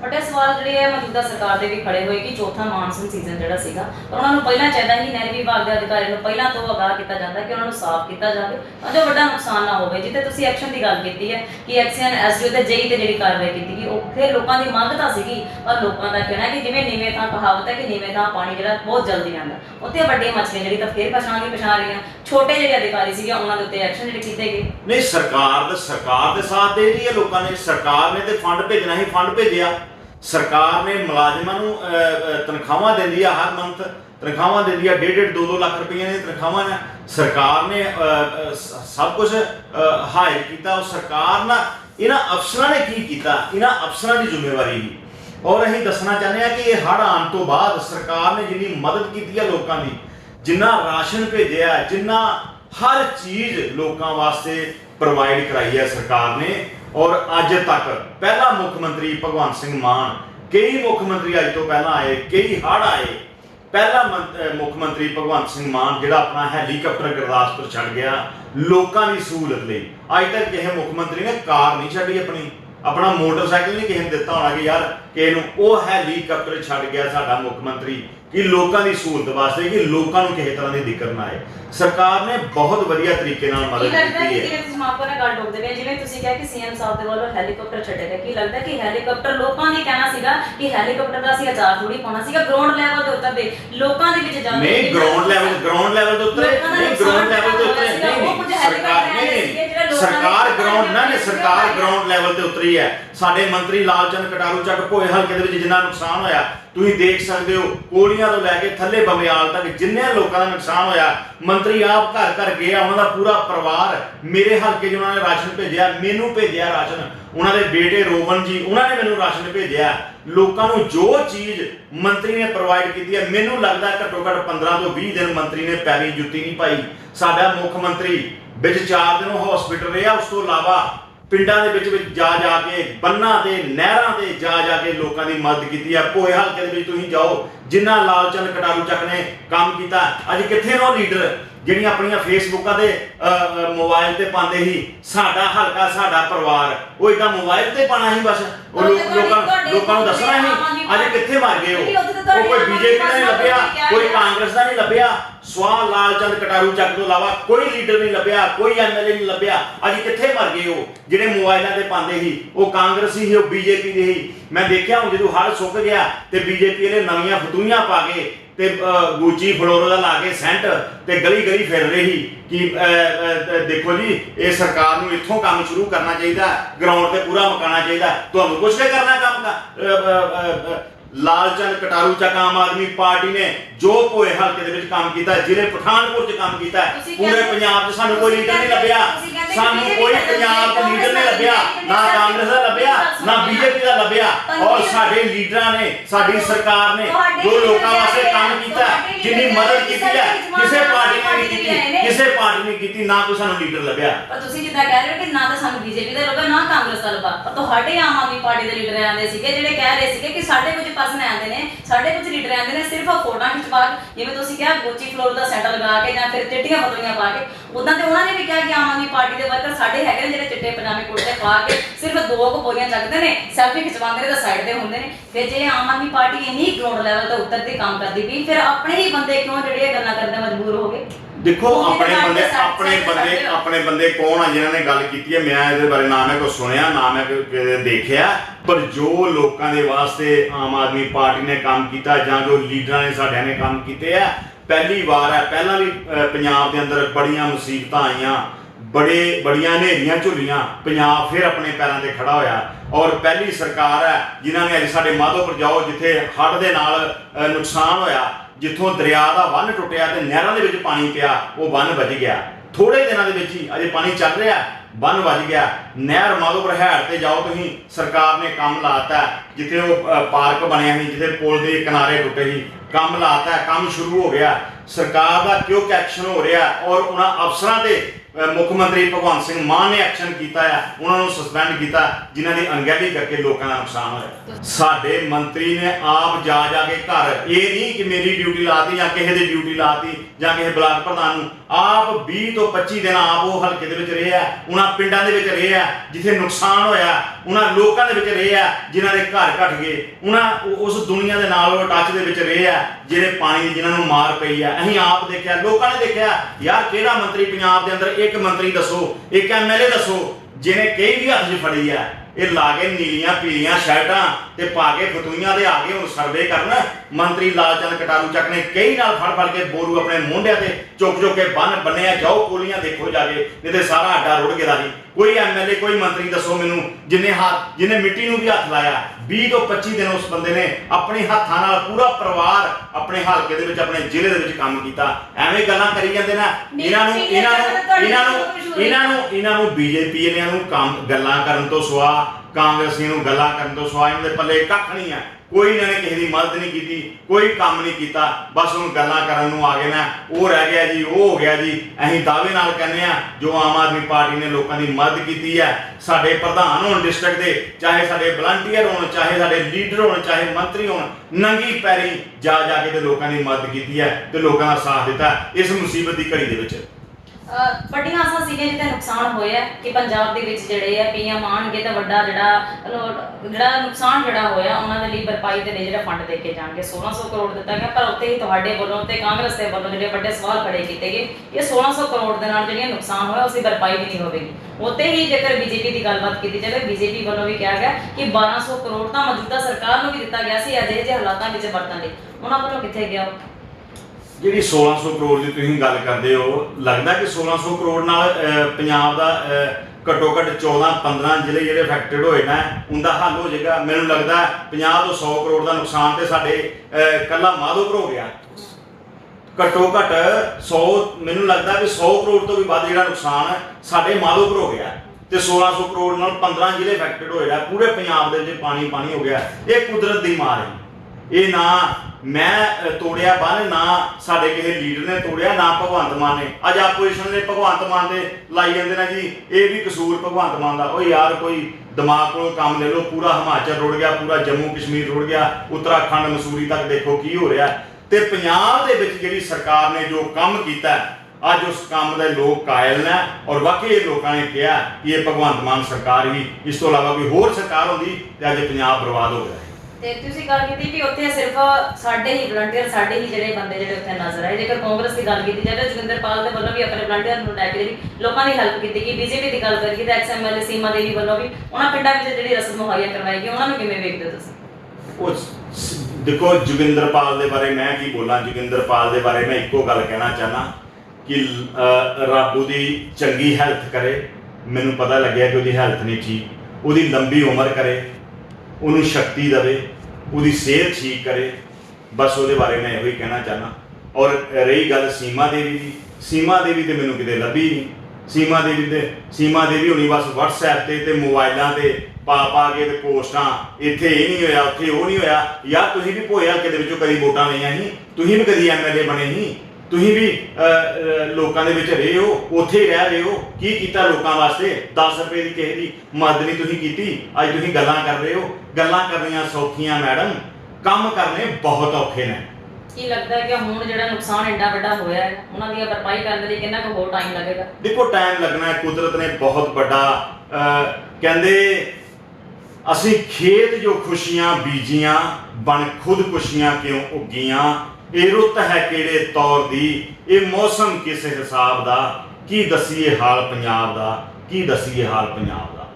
B: ਬਟ ਇਹ ਸਵਾਲ ਜਿਹੜੇ ਹੈ ਮੌਜੂਦਾ ਸਰਕਾਰ ਦੇ ਵੀ ਖੜੇ ਹੋਏ ਕਿ ਚੌਥਾ ਮਾਨਸੂਨ ਸੀਜ਼ਨ ਜਿਹੜਾ ਸੀਗਾ, ਪਰ ਉਹਨਾਂ ਨੂੰ ਪਹਿਲਾਂ ਚਾਹੀਦਾ ਸੀ ਨਹਿਰੀ ਵਿਭਾਗ ਦੇ ਅਧਿਕਾਰੀ ਨੂੰ ਪਹਿਲਾਂ ਤੋਂ ਆਗਾਹ ਕੀਤਾ ਜਾਂਦਾ, ਕਿ ਉਹਨਾਂ ਨੂੰ ਸਾਫ਼ ਕੀਤਾ ਜਾਵੇ, ਤਾਂ ਜੋ ਵੱਡਾ ਨੁਕਸਾਨ ਨਾ ਹੋਵੇ। ਜਿੱਥੇ ਤੁਸੀਂ ਐਕਸ਼ਨ ਦੀ ਗੱਲ ਕੀਤੀ ਹੈ ਕਿ ਐਕਸ਼ਨ ਐਸਡੀਓ ਤੇ ਜੇਈ ਤੇ ਜਿਹੜੀ ਕਾਰਵਾਈ ਕੀਤੀ ਗਈ ਉੱਥੇ ਲੋਕਾਂ ਦੀ ਮੰਗ ਤਾਂ ਸੀਗੀ, ਪਰ ਲੋਕਾਂ ਦਾ ਕਹਿਣਾ ਕਿ ਜਿਵੇਂ ਨੀਵੇਂ ਥਾਂ ਕਹਾਵਤ ਹੈ ਕਿ ਨੀਵੇਂ ਥਾਂ ਪਾਣੀ ਜਿਹੜਾ ਬਹੁਤ ਜਲਦੀ ਆਉਂਦਾ ਉੱਥੇ ਵੱਡੀਆਂ ਮਛਲੀਆਂ ਜਿਹੜੀ ਤਾਂ ਫੇਰ ਪਛਾਣ ਦੀ ਪਛਾਣ ਰਹੀਆਂ। ਛੋਟੇ ਜਿਹੜੇ ਅਧਿਕਾਰੀ ਸੀਗੇ, ਉਹਨਾਂ ਦੇ ਉੱਤੇ ਐਕਸ਼ਨ ਜਿਹੜੇ ਕੀਤੇ ਗਏ।
A: ਨਹੀਂ, ਸਰਕਾਰ ਦਾ ਸਰਕਾਰ ਦੇ ਸਾਥ ਦੇ ਰਹੀ ਹੈ, ਲੋਕਾਂ ਨੇ ਸਰਕਾਰ ਨੇ ਤੇ ਫੰਡ ਭੇਜਣਾ ਹੀ ਫੰਡ ਭੇਜਿਆ। ਸਰਕਾਰ ਨੇ ਮੁਲਾਜ਼ਮਾਂ ਨੂੰ ਤਨਖਾਹਾਂ ਦਿੰਦੀ ਆ ਹਰ ਮੰਥ। ਤਨਖਾਹਾਂ ਦਿੰਦੀ ਆ 1.5 2-2 ਲੱਖ ਰੁਪਈਆ ਦੀਆਂ ਤਨਖਾਹਾਂ ਨੇ। ਸਰਕਾਰ ਨੇ ਸਭ ਕੁਝ ਹਾਇਰ ਕੀਤਾ। ਉਹ ਸਰਕਾਰ ਨਾ, ਇਹਨਾਂ ਅਫਸਰਾਂ ਨੇ ਕੀ ਕੀਤਾ? ਇਹਨਾਂ ਅਫਸਰਾਂ ਦੀ ਜ਼ਿੰਮੇਵਾਰੀ ਸੀ। ਔਰ ਅਸੀਂ ਦੱਸਣਾ ਚਾਹੁੰਦੇ ਆ ਕਿ ਇਹ ਹੜ੍ਹ ਆਉਣ ਤੋਂ ਬਾਅਦ ਸਰਕਾਰ ਨੇ ਜਿੰਨੀ ਮਦਦ ਕੀਤੀ ਹੈ ਲੋਕਾਂ ਦੀ, ਜਿੰਨਾ ਰਾਸ਼ਨ ਭੇਜਿਆ, ਜਿੰਨਾ ਹਰ ਚੀਜ਼ ਲੋਕਾਂ ਵਾਸਤੇ ਪ੍ਰੋਵਾਈਡ ਕਰਾਈ ਹੈ ਸਰਕਾਰ ਨੇ ਔਰ ਅੱਜ ਤੱਕ ਪਹਿਲਾ ਮੁੱਖ ਮੰਤਰੀ ਭਗਵੰਤ ਸਿੰਘ ਮਾਨ, ਕਈ ਮੁੱਖ ਮੰਤਰੀ ਅੱਜ ਤੋਂ ਪਹਿਲਾਂ ਆਏ, ਕਈ ਹੜ੍ਹ ਆਏ। ਪਹਿਲਾ ਮੁੱਖ ਮੰਤਰੀ ਭਗਵੰਤ ਸਿੰਘ ਮਾਨ, ਜਿਹੜਾ ਆਪਣਾ ਹੈਲੀਕਾਪਟਰ ਗੁਰਦਾਸਪੁਰ ਛੱਡ ਗਿਆ, ਲੋਕਾਂ ਦੀ ਸਹੂਲਤ ਲਈ। ਅੱਜ ਤੱਕ ਕਿਸੇ ਮੁੱਖ ਮੰਤਰੀ ਨੇ ਕਾਰ ਨਹੀਂ ਛੱਡੀ ਆਪਣੀ। ਆਪਣਾ ਮੋਟਰਸਾਈਕਲ ਨਹੀਂ ਕਿਸੇ ਨੇ ਦਿੱਤਾ ਹੋਣਾ ਕਿ ਯਾਰ ਕਿਸੇ ਨੂੰ ਉਹ ਹੈਲੀਕਾਪਟਰ ਛੱਡ ਗਿਆ ਸਾਡਾ ਮੁੱਖ ਮੰਤਰੀ। ਕਿ ਲੋਕਾਂ ਦੀ ਸਹੂਲਤ ਵਾਸਤੇ ਕਿ ਲੋਕਾਂ ਨੂੰ ਕਿਸੇ ਤਰ੍ਹਾਂ ਦੀ ਦਿੱਕਤ ਨਾ ਆਏ। ਸਰਕਾਰ ਨੇ ਬਹੁਤ ਵਧੀਆ ਤਰੀਕੇ ਨਾਲ
B: ਕੀ
A: ਮਦਦ
B: ਲੱਗਦਾ
A: ਕੀਤੀ
B: ਕਿ
A: ਹੈ।
B: ਜਿਵੇਂ ਤੁਸੀਂ ਮਾਫ ਕਰਨਾ ਗੱਲ ਟੋਕਦੇ ਪਏ ਜਿਵੇਂ ਤੁਸੀਂ ਕਿਹਾ ਕਿ ਸੀਐਮ ਸਾਹਿਬ ਦੇ ਵੱਲੋਂ ਹੈਲੀਕਾਪਟਰ ਛੱਡੇ ਗਏ। ਕੀ ਲੱਗਦਾ ਕਿ ਹੈਲੀਕਾਪਟਰ ਲੋਕਾਂ ਨੇ ਕਹਿਣਾ ਸੀਗਾ ਕਿ ਹੈਲੀਕਾਪਟਰ ਦਾ ਅਸੀਂ ਆਚਾਰ ਥੋੜੀ ਪਾਉਣਾ ਸੀਗਾ? ਗਰਾਊਂਡ ਲੈਵਲ ਦੇ ਉੱਤੇ ਦੇ ਲੋਕਾਂ ਦੇ ਵਿੱਚ ਜਾਂਦੇ
A: ਨਹੀਂ ਗਰਾਊਂਡ ਲੈਵਲ ਗਰਾਊਂਡ ਲੈਵਲ ਦੇ ਉੱਤੇ
B: ਲੋਕਾਂ ਦਾ
A: ਨਹੀਂ ਗਰਾਊਂਡ ਲੈਵਲ ਦੇ ਉੱਤੇ
B: ਸੀਗਾ, ਉਹ
A: ਨਹੀਂ
B: ਕੁਝ
A: ਨਹੀਂ,
B: ਹੈਲੀਕਾਪਟਰ
A: ਸਰਕਾਰ
B: ਹੈਗੇ ਸੀਗੇ ਜਿਹੜੇ
A: ਨਹੀਂ
B: ਲੋਕਾਂ
A: ਸਰਕਾਰ
B: ਦੇ
A: ਗਰਾਊਂਡ ਨਾ ਨਹੀਂ
B: ਨੁਕਸਾਨ
A: ਸਰਕਾਰ। ਗਰਾਊਂਡ ਲੈਵਲ ਤੇ ਉਤਰੀ ਹੈ ਸਾਡੇ ਮੰਤਰੀ ਲਾਲਚੰਦ ਕਟਾਰੂ ਚੱਕ ਭੋਏ ਹਲਕੇ ਦੇ ਵਿੱਚ ਜਿੰਨਾ ਨੁਕਸਾਨ ਹੋਇਆ ਤੁਸੀਂ ਦੇਖ ਸਕਦੇ ਹੋ ਕੋਲੀਆਂ ਤੋਂ ਲੈ ਕੇ ਥੱਲੇ ਬਮਿਆਲ ਤੱਕ ਜਿੰਨੇ ਲੋਕਾਂ ਦਾ ਨੁਕਸਾਨ ਹੋਇਆ, ਮੰਤਰੀ ਆਪ ਘਰ ਘਰ ਗਿਆ ਉਹਨਾਂ ਦਾ ਪੂਰਾ ਪਰਿਵਾਰ ਮੇਰੇ ਹਲਕੇ 'ਚ ਨੇ ਰਾਸ਼ਨ ਭੇਜਿਆ, ਮੈਨੂੰ ਭੇਜਿਆ ਰਾਸ਼ਨ। ਉਹਨਾਂ ਦੇ ਬੇਟੇ ਰੋਵਨ ਜੀ, ਉਹਨਾਂ ਨੇ ਮੈਨੂੰ ਰਾਸ਼ਨ ਭੇਜਿਆ। ਲੋਕਾਂ ਨੂੰ ਜੋ ਚੀਜ਼ ਮੰਤਰੀ ਨੇ ਪ੍ਰੋਵਾਈਡ ਕੀਤੀ ਹੈ, ਮੈਨੂੰ ਲੱਗਦਾ ਘੱਟੋ ਘੱਟ 15 ਤੋਂ 20 ਦਿਨ ਮੰਤਰੀ ਨੇ ਪੈਰੀ ਜੁੱਤੀ ਨਹੀਂ ਪਾਈ। ਸਾਡਾ ਮੁੱਖ ਮੰਤਰੀ ਵਿੱਚ 4 ਦਿਨ ਹਸਪੀਟਲ ਰਿਹਾ, ਉਸ ਤੋਂ ਇਲਾਵਾ ਪਿੰਡਾਂ ਦੇ ਵਿੱਚ ਵਿੱਚ ਜਾ ਜਾ ਕੇ ਬੰਨਾਂ ਤੇ ਨਹਿਰਾਂ ਤੇ ਜਾ ਜਾ ਕੇ ਲੋਕਾਂ ਦੀ ਮਦਦ ਕੀਤੀ ਹੈ ਭੋਏ ਹਲਕੇ ਦੇ ਵਿੱਚ ਤੁਸੀਂ ਜਾਓ ਜਿੰਨਾ ਲਾਲਚੰਦ ਕਟਾਰੂ ਚੱਕ ਨੇ ਕੰਮ ਕੀਤਾ। ਅੱਜ ਕਿੱਥੇ ਨੇ ਉਹ ਲੀਡਰ? ਜਿਹੜੀਆਂ ਆਪਣੀਆਂ ਫੇਸਬੁੱਕਾਂ ਤੇ ਅ, ਮੋਬਾਈਲ ਤੇ ਪਾਉਂਦੇ ਸੀ ਸਾਡਾ ਹਲਕਾ ਸਾਡਾ ਪਰਿਵਾਰ। ਉਹ ਇਦਾਂ ਮੋਬਾਈਲ ਤੇ ਪਾਣਾ ਸੀ ਬਸ। ਉਹ ਲੋਕ- ਲੋਕਾਂ ਲੋਕਾਂ ਨੂੰ ਦੱਸਣਾ ਸੀ ਅੱਜ ਕਿੱਥੇ ਮਰ ਗਏ ਉਹ? ਉਹ ਕੋਈ ਬੀਜੇਪੀ ਦਾ ਨਹੀਂ ਲੱਭਿਆ ਕੋਈ ਕਾਂਗਰਸ ਦਾ ਨਹੀਂ ਲੱਭਿਆ ਸਵਾਹ ਲਾਲਚੰਦ ਕਟਾਰੂ ਚੱਕ ਤੋਂ ਇਲਾਵਾ ਕੋਈ ਲੀਡਰ ਨਹੀਂ ਲੱਭਿਆ ਕੋਈ ਐਮਐਲਏ ਨਹੀਂ ਲੱਭਿਆ। ਅੱਜ ਕਿੱਥੇ ਮਰ ਗਏ ਉਹ? ਜਿਹੜੇ ਮੋਬਾਈਲਾਂ ਤੇ ਪਾਉਂਦੇ ਸੀ ਉਹ ਕਾਂਗਰਸੀ ਸੀ ਉਹ ਬੀਜੇਪੀ ਦੇ ਸੀ। ਮੈਂ ਦੇਖਿਆ ਹੁਣ ਜਦੋਂ ਹੜ ਸੁੱਕ ਗਿਆ ਤੇ ਬੀਜੇਪੀ ਨੇ ਨਵੀਆਂ ਫਤੂਈਆਂ ਪਾ ਕੇ ਤੇ ਅ, ਗੂਚੀ ਫਲੋਰੋ ਦਾ ਲਾ ਕੇ ਸੈਂਟ ਤੇ ਗਲੀ ਗਲੀ ਫਿਰ ਰਹੀ ਕਿ ਦੇਖੋ ਜੀ ਇਹ ਸਰਕਾਰ ਨੂੰ ਇੱਥੋਂ ਕੰਮ ਸ਼ੁਰੂ ਕਰਨਾ ਚਾਹੀਦਾ ਗਰਾਊਂਡ ਤੇ ਪੂਰਾ ਮਕਾਨਾ ਚਾਹੀਦਾ ਤੁਹਾਨੂੰ ਕੁਛ ਨਹੀਂ ਕਰਨਾ ਕੰਮ ਦਾ ਲਾਲਚੰਦ ਕਟਾਰੂ ਚੱਕ ਆਮ ਆਦਮੀ ਪਾਰਟੀ ਨੇ ਜੋ ਭੋਏ ਹਲਕੇ ਦੇ ਵਿੱਚ ਕੰਮ ਕੀਤਾ ਜ਼ਿਲ੍ਹੇ ਪਠਾਨਕੋਟ 'ਚ ਕੰਮ ਕੀਤਾ
B: ਤੁਸੀਂ
A: ਪੂਰੇ
B: ਕਹਿੰਦੇ-
A: ਪੰਜਾਬ 'ਚ ਸਾਨੂੰ ਕੋਈ
B: ਤੁਸੀਂ
A: ਲੀਡਰ ਨਹੀਂ
B: ਕਹਿੰਦੇ-
A: ਲੱਭਿਆ।
B: ਤੁਸੀਂ ਕਹਿੰਦੇ ਕਿ
A: ਸਾਨੂੰ ਕੋਈ
B: ਦਾ
A: ਪੰਜਾਬ 'ਚ ਲੀਡਰ ਨਹੀਂ ਲੱਭਿਆ। ਨਾ ਕਾਂਗਰਸ ਦਾ ਲੱਭਿਆ ਨਾ ਬੀਜੇਪੀ ਦਾ ਲੱਭਿਆ। ਔਰ ਸਾਡੇ ਲੀਡਰਾਂ ਨੇ ਸਾਡੀ ਸਰਕਾਰ ਨੇ ਜੋ ਲੋਕਾਂ ਵਾਸਤੇ ਕੰਮ ਕੀਤਾ ਜਿੰਨੀ ਮਦਦ ਕੀਤੀ ਹੈ ਕਿਸੇ ਪਾਰਟੀ ਨੇ ਨਹੀਂ ਕੀਤੀ ਕਿਸੇ ਪਾਰਟੀ ਨੇ ਕੀਤੀ ਨਾ ਕੋਈ ਸਾਨੂੰ ਲੀਡਰ ਲੱਭਿਆ।
B: ਪਰ ਤੁਸੀਂ ਜਿੱਦਾਂ ਕਹਿ ਰਹੇ ਹੋ ਕਿ ਨਾ ਤਾਂ ਸਾਨੂੰ ਬੀਜੇਪੀ ਦਾ ਲੱਗਾ ਨਾ ਕਾਂਗਰਸ ਦਾ ਲੱਗਾ ਪਰ ਤੁਹਾਡੇ ਆਮ ਆਦਮੀ ਪਾਰਟੀ ਦੇ ਲੀਡਰ ਆਂਦੇ ਸੀਗੇ ਜਿਹੜੇ ਕਹਿ ਰਹੇ ਸੀਗੇ ਕਿ ਸਾਡੇ ਕੁਝ ਪਰਸਨ ਆਂਦੇ ਨੇ, ਸਾਡੇ ਕੁਝ ਲੀਡਰ ਆਂਦੇ ਨੇ, ਸਿਰਫ ਫੋਟੋਆਂ ਖਿਚਵਾ ਜਿਵੇਂ ਤੁਸੀਂ ਕਿਹਾ ਗੋਚੀ ਫਲੋਰ ਦਾ ਸੈਂਟਰ ਲਗਾ ਕੇ ਜਾਂ ਫਿਰ ਚਿੱਟੀਆਂ ਫੋਟੋਆਂ ਪਾ ਕੇ ਉਦਾਂ ਤੇ ਉਹਨਾਂ ਨੇ ਵੀ ਕਿਹਾ ਕਿ ਆਮ ਆਦਮੀ ਪਾਰਟੀ ਦੇ ਵਰਕਰ ਸਾਡੇ ਹੈਗੇ ਨੇ ਜਿਹੜੇ ਚਿੱਟੇ ਪਜਾਮੇ ਕੁੜਤੇ ਪਾ ਕੇ, ਸਿਰਫ ਦੋ ਕੁ ਬੋਰੀਆਂ ਚੱਕਦੇ ਨੇ ਸੈਲਫੀ ਖਿਚਵਾਉਂਦੇ ਨੇ ਤਾਂ ਸਾਈਡ ਤੇ ਹੁੰਦੇ ਨੇ। ਫਿਰ ਜੇ ਆਮ ਆਦਮੀ ਪਾਰਟੀ ਇੰਨੀ ਗਰਾਊਂਡ ਲੈਵਲ ਤੇ ਉੱਤਰ ਤੇ ਕੰਮ ਕਰਦੀ ਵੀ ਫਿਰ ਆਪਣੇ ਹੀ ਬੰਦੇ ਕਿਉਂ ਜਿਹੜੇ ਇਹ ਗੱਲਾਂ ਕਰਦੇ ਮਜਬੂਰ ਹੋ ਗਏ?
A: ਦੇਖੋ ਆਪਣੇ ਬੰਦੇ ਆਪਣੇ ਬੰਦੇ ਆਪਣੇ ਬੰਦੇ ਕੌਣ ਆ ਜਿਨ੍ਹਾਂ ਨੇ ਗੱਲ ਕੀਤੀ ਹੈ? ਮੈਂ ਇਹਦੇ ਬਾਰੇ ਨਾ ਮੈਂ ਕੋ ਸੁਣਿਆ ਨਾ ਮੈਂ ਕੋਈ ਦੇਖਿਆ। ਪਰ ਜੋ ਲੋਕਾਂ ਦੇ ਵਾਸਤੇ ਆਮ ਆਦਮੀ ਪਾਰਟੀ ਨੇ ਕੰਮ ਕੀਤਾ ਜਾਂ ਜੋ ਲੀਡਰਾਂ ਨੇ ਸਾਡਿਆਂ ਨੇ ਕੰਮ ਕੀਤੇ ਆ ਪਹਿਲੀ ਵਾਰ ਹੈ ਪਹਿਲਾਂ ਵੀ ਪੰਜਾਬ ਦੇ ਅੰਦਰ ਬੜੀਆਂ ਮੁਸੀਬਤਾਂ ਆਈਆਂ ਬੜੇ ਬੜੀਆਂ ਹਨੇਰੀਆਂ ਝੁੱਲੀਆਂ ਪੰਜਾਬ ਫਿਰ ਆਪਣੇ ਪੈਰਾਂ ਤੇ ਖੜਾ ਹੋਇਆ। ਔਰ ਪਹਿਲੀ ਸਰਕਾਰ ਹੈ ਜਿਨ੍ਹਾਂ ਨੇ ਅੱਜ ਸਾਡੇ ਮਾਧੋਪੁਰ ਜਾਓ ਜਿੱਥੇ ਹੜ੍ਹ ਦੇ ਨਾਲ ਨੁਕਸਾਨ ਹੋਇਆ ਜਿੱਥੋਂ ਦਰਿਆ ਦਾ ਬੰਨ ਟੁੱਟਿਆ ਤੇ ਨਹਿਰਾਂ ਦੇ ਵਿੱਚ ਪਾਣੀ ਪਿਆ, ਉਹ ਬੰਨ ਵੱਜ ਗਿਆ। ਥੋੜੇ ਦਿਨਾਂ ਦੇ ਵਿੱਚ ਹੀ ਅਜੇ ਪਾਣੀ ਚੱਲ ਰਿਹਾ ਬੰਨ ਵੱਜ ਗਿਆ। ਨਹਿਰ ਮਾਧੋਪੁਰ ਹੈੜ ਤੇ ਜਾਓ ਤੁਸੀਂ, ਸਰਕਾਰ ਨੇ ਕੰਮ ਲਾਤਾ ਜਿੱਥੇ ਉਹ ਪਾਰਕ ਬਣਿਆ ਸੀ, ਜਿੱਥੇ ਪੁਲ ਦੇ ਕਿਨਾਰੇ ਟੁੱਟੇ ਸੀ, ਕੰਮ ਲਾਤਾ ਕੰਮ ਸ਼ੁਰੂ ਹੋ ਗਿਆ। ਸਰਕਾਰ ਦਾ ਕਿਉਂ ਐਕਸ਼ਨ ਹੋ ਰਿਹਾ ਔਰ ਉਹਨਾਂ ਅਫਸਰਾਂ ਤੇ ਮੁੱਖ ਮੰਤਰੀ ਭਗਵੰਤ ਸਿੰਘ ਮਾਨ ਨੇ ਐਕਸ਼ਨ ਕੀਤਾ ਹੈ ਉਹਨਾਂ ਨੂੰ ਸਸਪੈਂਡ ਕੀਤਾ, ਜਿਨ੍ਹਾਂ ਦੀ ਅਣਗਹਿਲੀ ਕਰਕੇ ਲੋਕਾਂ ਦਾ ਨੁਕਸਾਨ ਹੋਇਆ। ਸਾਡੇ ਮੰਤਰੀ ਨੇ ਆਪ ਜਾ ਜਾ ਕੇ ਘਰ, ਇਹ ਨਹੀਂ ਕਿ ਮੇਰੀ ਡਿਊਟੀ ਲਾਤੀ ਜਾਂ ਕਿਸੇ ਦੀ ਡਿਊਟੀ ਲਾਤੀ ਜਾਂ ਕਿਸੇ ਬਲਾਕ ਪ੍ਰਧਾਨ ਨੂੰ। ਆਪ 20 ਤੋਂ 25 ਦਿਨ ਆਪ ਉਹ ਹਲਕੇ ਦੇ ਵਿੱਚ ਰਹੇ ਆ, ਉਹਨਾਂ ਪਿੰਡਾਂ ਦੇ ਵਿੱਚ ਰਹੇ ਆ, ਜਿੱਥੇ ਨੁਕਸਾਨ ਹੋਇਆ ਉਹਨਾਂ ਲੋਕਾਂ ਦੇ ਵਿੱਚ ਰਹੇ ਆ, ਜਿਨ੍ਹਾਂ ਦੇ ਘਰ ਘਟ ਗਏ। ਉਹਨਾਂ ਉਹ- ਉਸ ਦੁਨੀਆ ਦੇ ਨਾਲ ਉਹ ਟੱਚ ਦੇ ਵਿੱਚ ਰਹੇ ਆ, ਜਿਹੜੇ ਪਾਣੀ ਦੀ ਜਿਨ੍ਹਾਂ ਨੂੰ ਮਾਰ ਪਈ ਆ। ਅਸੀਂ ਆਪ ਦੇਖਿਆ, ਲੋਕਾਂ ਨੇ ਦੇਖਿਆ, ਯਾਰ ਕਿਹੜਾ ਮੰਤਰੀ ਪੰਜਾਬ ਦੇ ਅੰਦਰ ਇੱਕ ਮੰਤਰੀ ਦੱਸੋ, ਇੱਕ ਐਮਐਲਏ ਦੱਸੋ, ਜਿਹਨੇ ਕਈ ਵੀ ਹੱਥ 'ਚ ਫੜੀ ਆ। ਇਹ ਲਾ ਕੇ ਨੀਲੀਆਂ ਪੀਲੀਆਂ ਸ਼ਰਟਾਂ ਤੇ ਪਾ ਕੇ ਫਤੂਈਆਂ ਦੇ ਆ ਕੇ ਹੁਣ ਸਰਵੇ ਕਰਨ। ਮੰਤਰੀ ਲਾਲਚੰਦ ਕਟਾਰੂ ਚੱਕ ਨੇ ਕਈ ਨਾਲ ਫੜ ਫੜ ਕੇ ਬੋਰੂ ਆਪਣੇ ਮੋਢਿਆਂ ਤੇ ਚੁੱਕ ਚੁੱਕ ਕੇ ਬੰਨ ਬੰਨਿਆ ਜਾਓ ਕੋਲੀਆਂ ਦੇਖੋ ਜਾ ਕੇ ਨਹੀਂ ਤੇ ਸਾਰਾ ਆਟਾ ਰੁੜ ਗਿਆ ਸੀ। ਕੋਈ ਐਮਐਲਏ ਕੋਈ ਮੰਤਰੀ ਦੱਸੋ ਮੈਨੂੰ ਜਿਨੇ ਹੱਥ ਜਿਨੇ ਮਿੱਟੀ ਨੂੰ ਵੀ ਹੱਥ ਲਾਇਆ। 20 ਤੋਂ 25 ਦਿਨ ਉਸ ਬੰਦੇ ਨੇ ਆਪਣੇ ਹੱਥਾਂ ਨਾਲ ਪੂਰਾ ਪਰਿਵਾਰ ਆਪਣੇ ਹਲਕੇ ਦੇ ਵਿੱਚ ਆਪਣੇ ਜ਼ਿਲ੍ਹੇ ਦੇ ਵਿੱਚ ਕੰਮ ਕੀਤਾ। ਐਵੇਂ ਗੱਲਾਂ ਕਰੀ ਜਾਂਦੇ ਨਾ ਇਹਨਾਂ ਨੂੰ ਇਹਨਾਂ ਨੂੰ ਇਹਨਾਂ ਨੂੰ ਇਹਨਾਂ ਨੂੰ ਇਹਨਾਂ ਨੂੰ ਬੀਜੇਪੀ ਵਾਲਿਆਂ ਨੂੰ ਕੰਮ ਗੱਲਾਂ ਕਰਨ ਤੋਂ ਸਵਾ ਕਾਂਗਰਸੀ ਨੂੰ ਗੱਲਾਂ ਕਰਨ ਤੋਂ ਸਵਾ ਇਹਨਾਂ ਦੇ ਪੱਲੇ ਕੱਖ ਨਹੀਂ ਹੈ। ਕੋਈ ਇਹਨਾਂ ਨੇ ਕਿਸੇ ਦੀ ਮਦਦ ਨਹੀਂ ਕੀਤੀ, ਕੋਈ ਕੰਮ ਨਹੀਂ ਕੀਤਾ। ਬਸ ਹੁਣ ਗੱਲਾਂ ਕਰਨ ਨੂੰ ਆ ਗਏ ਨਾ। ਉਹ ਰਹਿ ਗਿਆ ਜੀ, ਉਹ ਹੋ ਗਿਆ ਜੀ। ਅਸੀਂ ਦਾਅਵੇ ਨਾਲ ਕਹਿੰਦੇ ਆ ਜੋ ਆਮ ਆਦਮੀ ਪਾਰਟੀ ਨੇ ਲੋਕਾਂ ਦੀ ਮਦਦ ਕੀਤੀ ਹੈ, ਸਾਡੇ ਪ੍ਰਧਾਨ ਹੋਣ ਡਿਸਟ੍ਰਿਕਟ ਦੇ, ਚਾਹੇ ਸਾਡੇ ਵਲੰਟੀਅਰ ਹੋਣ, ਚਾਹੇ ਸਾਡੇ ਲੀਡਰ ਹੋਣ, ਚਾਹੇ ਮੰਤਰੀ ਹੋਣ, ਨੰਗੀ ਪੈਰੀ ਜਾ ਜਾ ਕੇ ਤੇ ਲੋਕਾਂ ਦੀ ਮਦਦ ਕੀਤੀ ਹੈ ਤੇ ਲੋਕਾਂ ਦਾ ਸਾਥ ਦਿੱਤਾ ਇਸ ਮੁਸੀਬਤ ਦੀ ਘੜੀ ਦੇ ਵਿੱਚ।
B: ਅਹ ਵੱਡੀਆਂ ਆਸਾਂ ਸੀਗੀਆਂ ਜਿੱਤੇ ਨੁਕਸਾਨ ਹੋਇਆ ਕਿ ਪੰਜਾਬ ਦੇ ਵਿੱਚ ਜਿਹੜੇ ਆ ਪੀਐਮ ਆਣਗੇ ਤਾਂ ਵੱਡਾ ਜਿਹੜਾ, ਲੋ- ਜਿਹੜਾ ਨੁਕਸਾਨ ਜਿਹੜਾ ਹੋਇਆ, ਉਹਨਾਂ ਦੇ ਲਈ ਭਰਪਾਈ ਦੇ ਲਈ ਜਿਹੜਾ ਫੰਡ ਦੇ ਕੇ ਜਾਣਗੇ। 1600 ਕਰੋੜ ਦਿੱਤਾ ਗਿਆ, ਪਰ ਉੱਤੇ ਹੀ ਤੁਹਾਡੇ ਵੱਲੋਂ ਤੇ ਕਾਂਗਰਸ ਦੇ ਵੱਲੋਂ ਜਿਹੜੇ ਵੱਡੇ ਸਵਾਲ ਖੜੇ ਕੀਤੇ ਗਏ। ਇਹ 1600 ਕਰੋੜ ਦੇ ਨਾਲ ਜਿਹੜੀਆਂ ਨੁਕਸਾਨ ਹੋਇਆ, ਉਸਦੀ ਭਰਪਾਈ ਵੀ ਨਹੀਂ ਹੋਵੇਗੀ। ਉੱਤੇ ਹੀ ਜੇਕਰ ਬੀਜੇਪੀ ਦੀ ਗੱਲਬਾਤ ਕੀਤੀ ਜਾਵੇ, ਬੀਜੇਪੀ ਵੱਲੋਂ ਵੀ ਕਿਹਾ ਗਿਆ ਕਿ 1200 ਕਰੋੜ ਤਾਂ ਮੌਜੂਦਾ ਸਰਕਾਰ ਨੂੰ ਵੀ ਦਿੱਤਾ ਗਿਆ ਸੀ, ਅਜਿਹੇ ਜਿਹੇ ਹਾਲਾਤਾਂ ਵਿੱਚ ਵਰਤਣ ਲਈ। ਉਹਨਾਂ ਵੱਲੋਂ ਕਿੱਥੇ ਗਿਆ ਉਹ?
A: ਜਿਹੜੀ 1600 ਕਰੋੜ ਦੀ ਤੁਸੀਂ ਗੱਲ ਕਰਦੇ ਹੋ ਲੱਗਦਾ ਕਿ 1600 ਕਰੋੜ ਨਾਲ ਪੰਜਾਬ ਦਾ ਘੱਟੋ ਘੱਟ 14 15 ਜ਼ਿਲ੍ਹੇ ਜਿਹੜੇ ਅਫੈਕਟਡ ਹੋਏ ਨਾ ਉਹਦਾ ਹੱਲ ਹੋ ਜਾਏਗਾ। ਮੈਨੂੰ ਲੱਗਦਾ 50 ਤੋਂ 100 ਕਰੋੜ ਦਾ ਨੁਕਸਾਨ ਤੇ ਸਾਡੇ ਅਹ, ਕੱਲਾ ਮਾਧੋਪੁਰ ਹੋ ਗਿਆ। ਘੱਟੋ ਘੱਟ 100 ਮੈਨੂੰ ਲੱਗਦਾ ਵੀ 100 ਕਰੋੜ ਤੋਂ ਵੀ ਵੱਧ ਜਿਹੜਾ ਨੁਕਸਾਨ ਹੈ ਸਾਡੇ ਮਾਧੋਪੁਰ ਹੋ ਗਿਆ। ਤੇ 1600 ਕਰੋੜ ਨਾਲ 15 ਜ਼ਿਲ੍ਹੇ ਅਫੈਕਟਡ ਹੋਏ ਆ। ਪੂਰੇ ਪੰਜਾਬ ਦੇ ਵਿੱਚ ਪਾਣੀ ਪਾਣੀ ਹੋ ਗਿਆ। ਇਹ ਕੁਦਰਤ ਦੀ ਮਾਰ ਹੈ। ਇਹ ਨਾ ਮੈਂ ਤੋੜਿਆ ਬੰਨ, ਨਾ ਸਾਡੇ ਕਿਸੇ ਲੀਡਰ ਨੇ ਤੋੜਿਆ, ਨਾ ਭਗਵੰਤ ਮਾਨ ਨੇ। ਅੱਜ ਆਪੋਜੀਸ਼ਨ ਨੇ ਭਗਵੰਤ ਮਾਨ ਦੇ ਲਾਈ ਜਾਂਦੇ ਨੇ ਜੀ। ਇਹ ਵੀ ਕਸੂਰ ਭਗਵੰਤ ਮਾਨ ਦਾ। ਉਹ ਯਾਰ, ਕੋਈ ਦਿਮਾਗ ਕੋਲੋਂ ਕੰਮ ਲੈ ਲਓ। ਪੂਰਾ ਹਿਮਾਚਲ ਰੁੜ ਗਿਆ, ਪੂਰਾ ਜੰਮੂ ਕਸ਼ਮੀਰ ਰੁੜ ਗਿਆ, ਉੱਤਰਾਖੰਡ, ਮਸੂਰੀ ਤੱਕ ਦੇਖੋ ਕੀ ਹੋ ਰਿਹਾ। ਤੇ ਪੰਜਾਬ ਦੇ ਵਿੱਚ ਜਿਹੜੀ ਸਰਕਾਰ ਨੇ ਜੋ ਕੰਮ ਕੀਤਾ, ਅੱਜ ਉਸ ਕੰਮ ਦੇ ਲੋਕ ਕਾਇਲ ਨੇ ਔਰ ਵਾਕਈ ਇਹ ਲੋਕਾਂ ਨੇ ਕਿਹਾ ਕਿ ਇਹ ਭਗਵੰਤ ਮਾਨ ਸਰਕਾਰ ਹੀ। ਇਸ ਤੋਂ ਇਲਾਵਾ ਕੋਈ ਹੋਰ ਸਰਕਾਰ ਹੁੰਦੀ ਤੇ ਅੱਜ ਪੰਜਾਬ ਬਰਬਾਦ ਹੋ ਗਿਆ
B: ਤੇ ਤੁਸੀਂ ਗੱਲ ਕੀਤੀ ਵੀ ਉੱਥੇ ਸਿਰਫ ਸਾਡੇ ਹੀ ਵਲੰਟੀਅਰ ਸਾਡੇ ਹੀ ਜਿਹੜੇ ਬੰਦੇ ਜਿਹੜੇ ਉੱਥੇ ਨਜ਼ਰ ਆਏ। ਜੇਕਰ ਕਾਂਗਰਸ ਦੀ ਗੱਲ ਕੀਤੀ ਜਾਵੇ, ਜੋਗਿੰਦਰ ਦੇ ਵੱਲੋਂ ਵੀ ਆਪਣੇ ਵਲੰਟੀਅਰ ਨੂੰ ਲੈ ਕੇ ਜਿਹੜੀ ਲੋਕਾਂ ਦੀ ਹੈਲਪ ਕੀਤੀ ਗਈ। ਬੀਜੇਪੀ ਦੀ ਗੱਲ ਕਰੀਏ ਤਾਂ ਐਕਸਐਮਐਲਏ ਸੀਮਾ ਦੇਵੀ ਵੱਲੋਂ ਵੀ ਉਹਨਾਂ ਪਿੰਡਾਂ ਵਿੱਚ ਜਿਹੜੀ ਰਸਦ ਮੁਹੱਈਆ ਕਰਵਾਈ ਗਈ। ਉਹਨਾਂ ਨੂੰ ਕਿਵੇਂ ਵੇਖਦੇ ਤੁਸੀਂ?
A: ਉਹ ਦੇਖੋ ਜੋਗਿੰਦਰਪਾਲ ਦੇ ਬਾਰੇ ਮੈਂ ਕੀ ਬੋਲਾਂ? ਜੋਗਿੰਦਰਪਾਲ ਦੇ ਬਾਰੇ ਮੈਂ ਇੱਕੋ ਗੱਲ ਕਹਿਣਾ ਚਾਹਨਾ ਕਿ ਰੱਬ ਉਹਦੀ ਚੰਗੀ ਹੈਲਥ ਕਰੇ। ਮੈਨੂੰ ਪਤਾ ਲੱਗਿਆ ਕਿ ਉਹਦੀ ਹੈਲਥ ਨਹੀਂ ਠੀਕ। ਉਹਦੀ ਲੰਬੀ ਉਮਰ ਕਰੇ। ਉਹਨੂੰ ਸ਼ਕਤੀ ਦੇਵੇ, ਉਹਦੀ ਸਿਹਤ ਠੀਕ ਕਰੇ। ਬਸ ਉਹਦੇ ਬਾਰੇ ਮੈਂ ਇਹੋ ਹੀ ਕਹਿਣਾ ਚਾਹਨਾ। ਔਰ ਰਹੀ ਗੱਲ ਸੀਮਾ ਦੇਵੀ ਦੀ। ਸੀਮਾ ਦੇਵੀ ਤੇ ਮੈਨੂੰ ਕਿਤੇ ਲੱਭੀ ਨਹੀਂ। ਸੀਮਾ ਦੇਵੀ ਤੇ, ਸੀਮਾ ਦੇਵੀ ਹੁਣੀ ਬਸ WhatsApp ਤੇ ਤੇ ਮੋਬਾਈਲਾਂ ਤੇ ਪਾ ਪਾ ਕੇ ਤੇ ਪੋਸਟਾਂ। ਇੱਥੇ ਇਹ ਨਹੀਂ ਹੋਇਆ, ਉੱਥੇ ਉਹ ਨਹੀਂ ਹੋਇਆ। ਯਾਰ ਤੁਸੀਂ ਵੀ ਭੋਏ ਹਲਕੇ ਦੇ ਵਿੱਚੋਂ ਕਦੀ ਵੋਟਾਂ ਲਈਆਂ ਸੀ? ਤੁਸੀਂ ਵੀ ਕਦੀ ਐਮਐਲਏ ਬਣੇ ਸੀ? ਤੁਸੀਂ ਵੀ ਅ, ਅ, ਲੋਕਾਂ ਦੇ ਵਿੱਚ ਰਹੇ ਹੋ ਉੱਥੇ ਹੀ ਰਹਿ ਰਹੇ ਹੋ ਕੀ ਕੀਤਾ ਲੋਕਾਂ ਵਾਸਤੇ? 10 ਰੁਪਏ ਦੀ ਕਿਸੇ ਦੀ ਮਦਦ ਨਹੀਂ ਤੁਸੀਂ ਕੀਤੀ ਅੱਜ ਤੁਸੀਂ ਗੱਲਾਂ ਕਰ ਰਹੇ ਹੋ ਗੱਲਾਂ ਕਰਨੀਆਂ ਸੌਖੀਆਂ ਮੈਡਮ ਕੰਮ ਕਰਨੇ ਬਹੁਤ ਔਖੇ ਨੇ।
B: ਕੀ ਲੱਗਦਾ ਹੈ ਕਿ ਹੁਣ ਜਿਹੜਾ ਨੁਕਸਾਨ ਐਡਾ ਵੱਡਾ ਹੋਇਆ ਹੈ ਉਹਨਾਂ ਦੀ ਭਰਪਾਈ ਕਰਨ ਦੇ ਲਈ ਕਿੰਨਾ ਕੁ ਹੋਰ ਟਾਈਮ ਲੱਗੇਗਾ?
A: ਦੇਖੋ ਟਾਈਮ ਲੱਗਣਾ ਹੈ ਕੁਦਰਤ ਨੇ ਬਹੁਤ ਵੱਡਾ ਅਹ, ਕਹਿੰਦੇ ਅਸੀਂ ਖੇਤ ਜੋ ਖੁਸ਼ੀਆਂ ਬੀਜੀਆਂ ਬਣ ਖੁਦ ਖੁਸ਼ੀਆਂ ਕਿਉਂ ਉੱਗੀਆਂ ਇਹ ਰੁੱਤ ਹੈ ਕਿਹੜੇ ਤੌਰ ਦੀ? ਇਹ ਮੌਸਮ ਕਿਸ ਹਿਸਾਬ ਦਾ? ਕੀ ਦਸੀਏ ਹਾਲ ਪੰਜਾਬ ਦਾ? ਕੀ ਦਸੀਏ ਹਾਲ ਪੰਜਾਬ ਦਾ?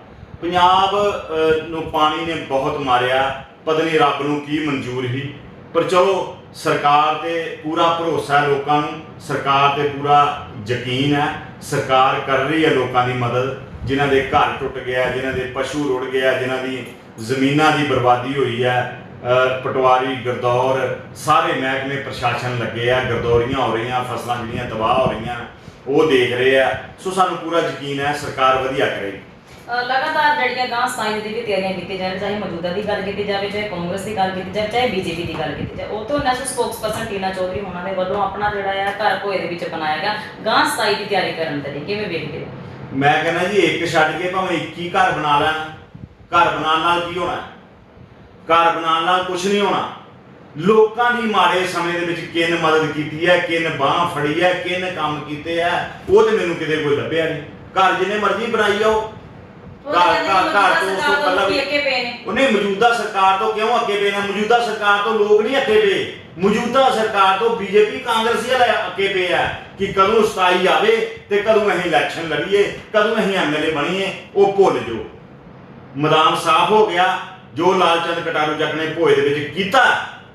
A: ਪੰਜਾਬ ਨੂੰ ਪਾਣੀ ਨੇ ਬਹੁਤ ਮਾਰਿਆ। ਪਤਨੀ ਰੱਬ ਨੂੰ ਕੀ ਮਨਜ਼ੂਰ ਸੀ। ਪਰ ਚਲੋ, ਸਰਕਾਰ ਤੇ ਪੂਰਾ ਭਰੋਸਾ ਲੋਕਾਂ ਨੂੰ। ਸਰਕਾਰ ਤੇ ਪੂਰਾ ਯਕੀਨ ਹੈ। ਸਰਕਾਰ ਕਰ ਰਹੀ ਹੈ ਲੋਕਾਂ ਦੀ ਮਦਦ। ਜਿਨ੍ਹਾਂ ਦੇ ਘਰ ਟੁੱਟ ਗਿਆ, ਜਿਨ੍ਹਾਂ ਦੇ ਪਸ਼ੂ ਰੁੜ ਗਿਆ, ਜਿਨ੍ਹਾਂ ਦੀ ਜ਼ਮੀਨਾਂ ਦੀ ਬਰਬਾਦੀ ਹੋਈ ਹੈ। ਪਟਵਾਰੀ ਗਰਦੌਰ ਸਾਰੇ ਮਹਿਕਮੇ ਪ੍ਰਸ਼ਾਸਨ ਲੱਗੇ ਆ ਗਰਦੌਰੀਆਂ ਹੋ ਰਹੀਆਂ ਫਸਲਾਂ ਜਿਹੜੀਆਂ ਤਬਾਹ ਹੋ ਰਹੀਆਂ ਉਹ ਦੇਖ ਰਹੇ ਆ। ਸੋ ਸਾਨੂੰ ਪੂਰਾ ਯਕੀਨ ਹੈ ਸਰਕਾਰ ਵਧੀਆ ਕਰੇਗੀ
B: ਲਗਾਤਾਰ ਜਿਹੜੀਆਂ ਗਾਂ ਸਤਾਈ ਦੀ ਵੀ ਤਿਆਰੀਆਂ ਕੀਤੀਆਂ ਜਾਣ ਚਾਹੇ ਮੌਜੂਦਾ ਦੀ ਗੱਲ ਕੀਤੀ ਜਾਵੇ ਚਾਹੇ ਕਾਂਗਰਸ ਦੀ ਗੱਲ ਕੀਤੀ ਜਾਵੇ ਚਾਹੇ ਬੀਜੇਪੀ ਦੀ ਗੱਲ ਕੀਤੀ ਜਾਵੇ। ਉਹ ਤੋਂ ਨੈਸ਼ਨਲ ਸਪੋਕਸਪਰਸਨ ਟੀਨਾ ਚੌਧਰੀ ਹੋਣਾ ਦੇ ਵੱਲੋਂ ਆਪਣਾ ਜਿਹੜਾ ਆ ਘਰ ਭੋਏ ਦੇ ਵਿੱਚ ਬਣਾਇਆ ਗਿਆ। ਗਾਂ ਸਤਾਈ ਦੀ ਤਿਆਰੀ ਕਰਨ ਦੇ ਲਈ ਕਿਵੇਂ ਵੇਖਦੇ
A: ਮੈਂ ਕਹਿੰਦਾ ਜੀ ਇੱਕ ਛੱਡ ਕੇ ਭਾਵੇਂ 21 ਘਰ ਬਣਾ ਲੈਣ ਘਰ ਬਣਾਉਣ ਨਾਲ ਕੀ ਹੋਣਾ? ਘਰ ਬਣਾਉਣ ਨਾਲ ਕੁਝ ਨਹੀਂ ਹੋਣਾ। ਲੋਕਾਂ ਦੀ ਮਾੜੇ ਸਮੇਂ ਦੇ ਵਿੱਚ ਕਿੰਨ ਮਦਦ ਕੀਤੀ ਹੈ ਕਿੰਨ ਬਾਹ ਫੜੀ ਹੈ ਕਿੰਨ ਕੰਮ ਕੀਤੇ ਆ ਉਹ ਤੇ ਮੈਨੂੰ ਕਿਤੇ ਕੋਈ ਲੱਭਿਆ ਨਹੀਂ। ਘਰ ਜਿੰਨੇ ਮਰਜ਼ੀ ਬਣਾਈ ਜਾਓ। ਘਰ ਘਰ ਘਰ ਤੋਂ ਉਸ ਤੋਂ ਪਹਿਲਾਂ ਵੀ
B: ਅੱਗੇ ਪਏ ਨੇ।
A: ਉਹਨੇ ਮੌਜੂਦਾ ਸਰਕਾਰ ਤੋਂ ਕਿਉਂ ਅੱਗੇ ਪਏ ਨੇ? ਮੌਜੂਦਾ ਸਰਕਾਰ ਤੋਂ ਲੋਕ ਨਹੀਂ ਅੱਗੇ ਪਏ। ਮੌਜੂਦਾ ਸਰਕਾਰ ਤੋਂ ਬੀਜੇਪੀ ਕਾਂਗਰਸੀ ਵਾਲੇ ਅੱਗੇ ਪਏ ਆ ਕਿ ਕਦੋਂ ਸਤਾਈ ਆਵੇ ਤੇ ਕਦੋਂ ਅਸੀਂ ਇਲੈਕਸ਼ਨ ਲੜੀਏ ਕਦੋਂ ਅਸੀਂ ਐਮਐਲਏ ਬਣੀਏ ਉਹ ਭੁੱਲ ਜਾਓ। ਮੈਦਾਨ ਸਾਫ਼ ਹੋ ਗਿਆ। ਜੋ ਲਾਲਚੰਦ ਕਟਾਰੂ ਜੱਟ ਨੇ ਭੋਏ ਦੇ ਵਿੱਚ ਕੀਤਾ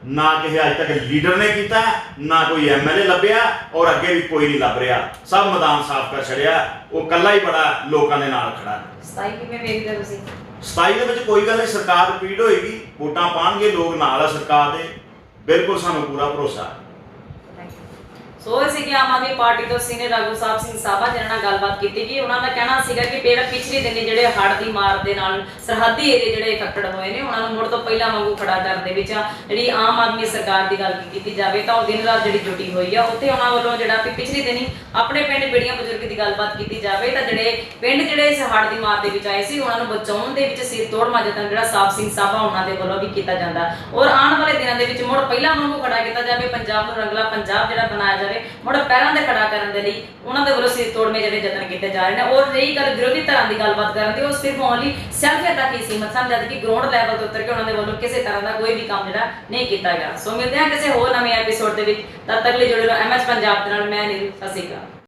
A: ਨਾ ਕਿਸੇ ਅੱਜ ਤੱਕ ਲੀਡਰ ਨੇ ਕੀਤਾ ਨਾ ਕੋਈ ਐਮਐਲਏ ਲੱਭਿਆ ਔਰ ਅੱਗੇ ਵੀ ਕੋਈ ਨਹੀਂ ਲੱਭ ਰਿਹਾ। ਸਭ ਮੈਦਾਨ ਸਾਫ਼ ਕਰ ਛੜਿਆ ਉਹ ਕੱਲਾ ਹੀ ਬੜਾ ਲੋਕਾਂ ਦੇ ਨਾਲ ਖੜਾ।
B: ਸਤਾਈ ਕਿਵੇਂ ਵੇਖਦੇ ਤੁਸੀਂ?
A: 27 ਦੇ ਵਿੱਚ ਕੋਈ ਗੱਲ ਨਹੀਂ ਸਰਕਾਰ ਰਿਪੀਟ ਹੋਏਗੀ ਵੋਟਾਂ ਪਾਣਗੇ ਲੋਕ ਨਾਲ ਆ ਸਰਕਾਰ ਦੇ ਬਿਲਕੁਲ ਸਾਨੂੰ ਪੂਰਾ ਭਰੋਸਾ। ਹੈ
B: ਸੋ ਇਹ ਸੀਗੀ ਆਮ ਆਦਮੀ ਪਾਰਟੀ ਤੋਂ ਸੀਨੀਅਰ ਆਗੂ ਸਾਹਿਬ ਸਿੰਘ ਸਾਬਾ ਜਿਹਨਾਂ ਨਾਲ ਗੱਲਬਾਤ ਕੀਤੀ ਗਈ। ਉਹਨਾਂ ਦਾ ਕਹਿਣਾ ਸੀਗਾ ਕਿ ਜਿਹੜਾ ਪਿਛਲੇ ਦਿਨੀ ਜਿਹੜੇ ਹੜ੍ਹ ਦੀ ਮਾਰ ਦੇ ਨਾਲ ਸਰਹੱਦੀ ਏਰੀਏ ਜਿਹੜੇ ਇਕੱਠੜ ਹੋਏ ਨੇ, ਉਹਨਾਂ ਨੂੰ ਮੁੜ ਤੋਂ ਪਹਿਲਾਂ ਵਾਂਗੂ ਖੜਾ ਕਰਨ ਦੇ ਵਿੱਚ ਜਿਹੜੀ ਆਮ ਆਦਮੀ ਸਰਕਾਰ ਦੀ ਗੱਲ ਕੀਤੀ ਜਾਵੇ ਤਾਂ ਉਹ ਦਿਨ ਰਾਤ ਜਿਹੜੀ ਜੁਟੀ ਹੋਈ ਆ, ਉੱਥੇ ਉਹਨਾਂ ਵੱਲੋਂ ਜਿਹੜਾ ਵੀ ਪਿਛਲੇ ਦਿਨੀ ਆਪਣੇ ਪਿੰਡ ਬੇੜੀਆਂ ਬਜ਼ੁਰਗ ਦੀ ਗੱਲਬਾਤ ਕੀਤੀ ਜਾਵੇ ਤਾਂ ਜਿਹੜੇ ਪਿੰਡ ਜਿਹੜੇ ਇਸ ਹੜ੍ਹ ਦੀ ਮਾਰ ਦੇ ਵਿੱਚ ਆਏ ਸੀ, ਉਹਨਾਂ ਨੂੰ ਬਚਾਉਣ ਦੇ ਵਿੱਚ ਸਿਰ ਤੋੜ ਮਾਜਤਨ ਜਿਹੜਾ ਸਾਹਿਬ ਸਿੰਘ ਸਾਬਾ ਉਹਨਾਂ ਦੇ ਵੱਲੋਂ ਵੀ ਕੀਤਾ ਜਾਂਦਾ। ਔਰ ਆਉਣ ਵਾਲੇ ਦਿਨਾਂ ਦੇ ਵਿੱਚ ਮੁੜ ਪਹਿਲਾਂ ਵਾਂਗੂ ਖੜਾ ਕੀਤਾ ਜਾਵੇ, ਪੰਜਾਬ ਨੂੰ ਰੰਗਲਾ ਪੰਜਾਬ ਜਿਹੜਾ ਬਣਾਇਆ ਜਾਵੇ ਮੁੜ ਪੈਰਾਂ ਤੇ ਖੜਾ ਕਰਨ ਦੇ ਲਈ ਉਹਨਾਂ ਦੇ ਵੱਲੋਂ ਸਿਰ ਤੋੜਵੇਂ ਜਿਹੜੇ ਯਤਨ ਕੀਤੇ ਜਾ ਰਹੇ ਨੇ। ਔਰ ਰਹੀ ਗੱਲ ਵਿਰੋਧੀ ਧਿਰਾਂ ਦੀ ਗੱਲਬਾਤ ਕਰਨ ਦੀ, ਉਹ ਸਿਰਫ ਓਨਲੀ ਸੈਲਫੀ ਤੱਕ ਹੀ ਸੀਮਤ ਸਨ, ਜਦ ਕਿ ਗਰਾਊਂਡ ਲੈਵਲ ਤੇ ਉਤਰ ਕੇ ਉਹਨਾਂ ਦੇ ਵੱਲੋਂ ਕਿਸੇ ਤਰ੍ਹਾਂ ਦਾ ਕੋਈ ਵੀ ਕੰਮ ਜਿਹੜਾ ਨਹੀਂ ਕੀਤਾ ਗਿਆ। ਸੋ ਮਿਲਦੇ ਹਾਂ ਕਿਸੇ ਹੋਰ ਨਵੇਂ ਐਪੀਸੋਡ ਦੇ ਵਿੱਚ। ਤਦ ਤੱਕ ਲਈ ਜੁੜੇ ਰਹੋ ਐਮਐਸ ਪੰਜਾਬ ਦੇ ਨਾਲ, ਮੈਂ ਨੀਰੂ, ਸਤਿ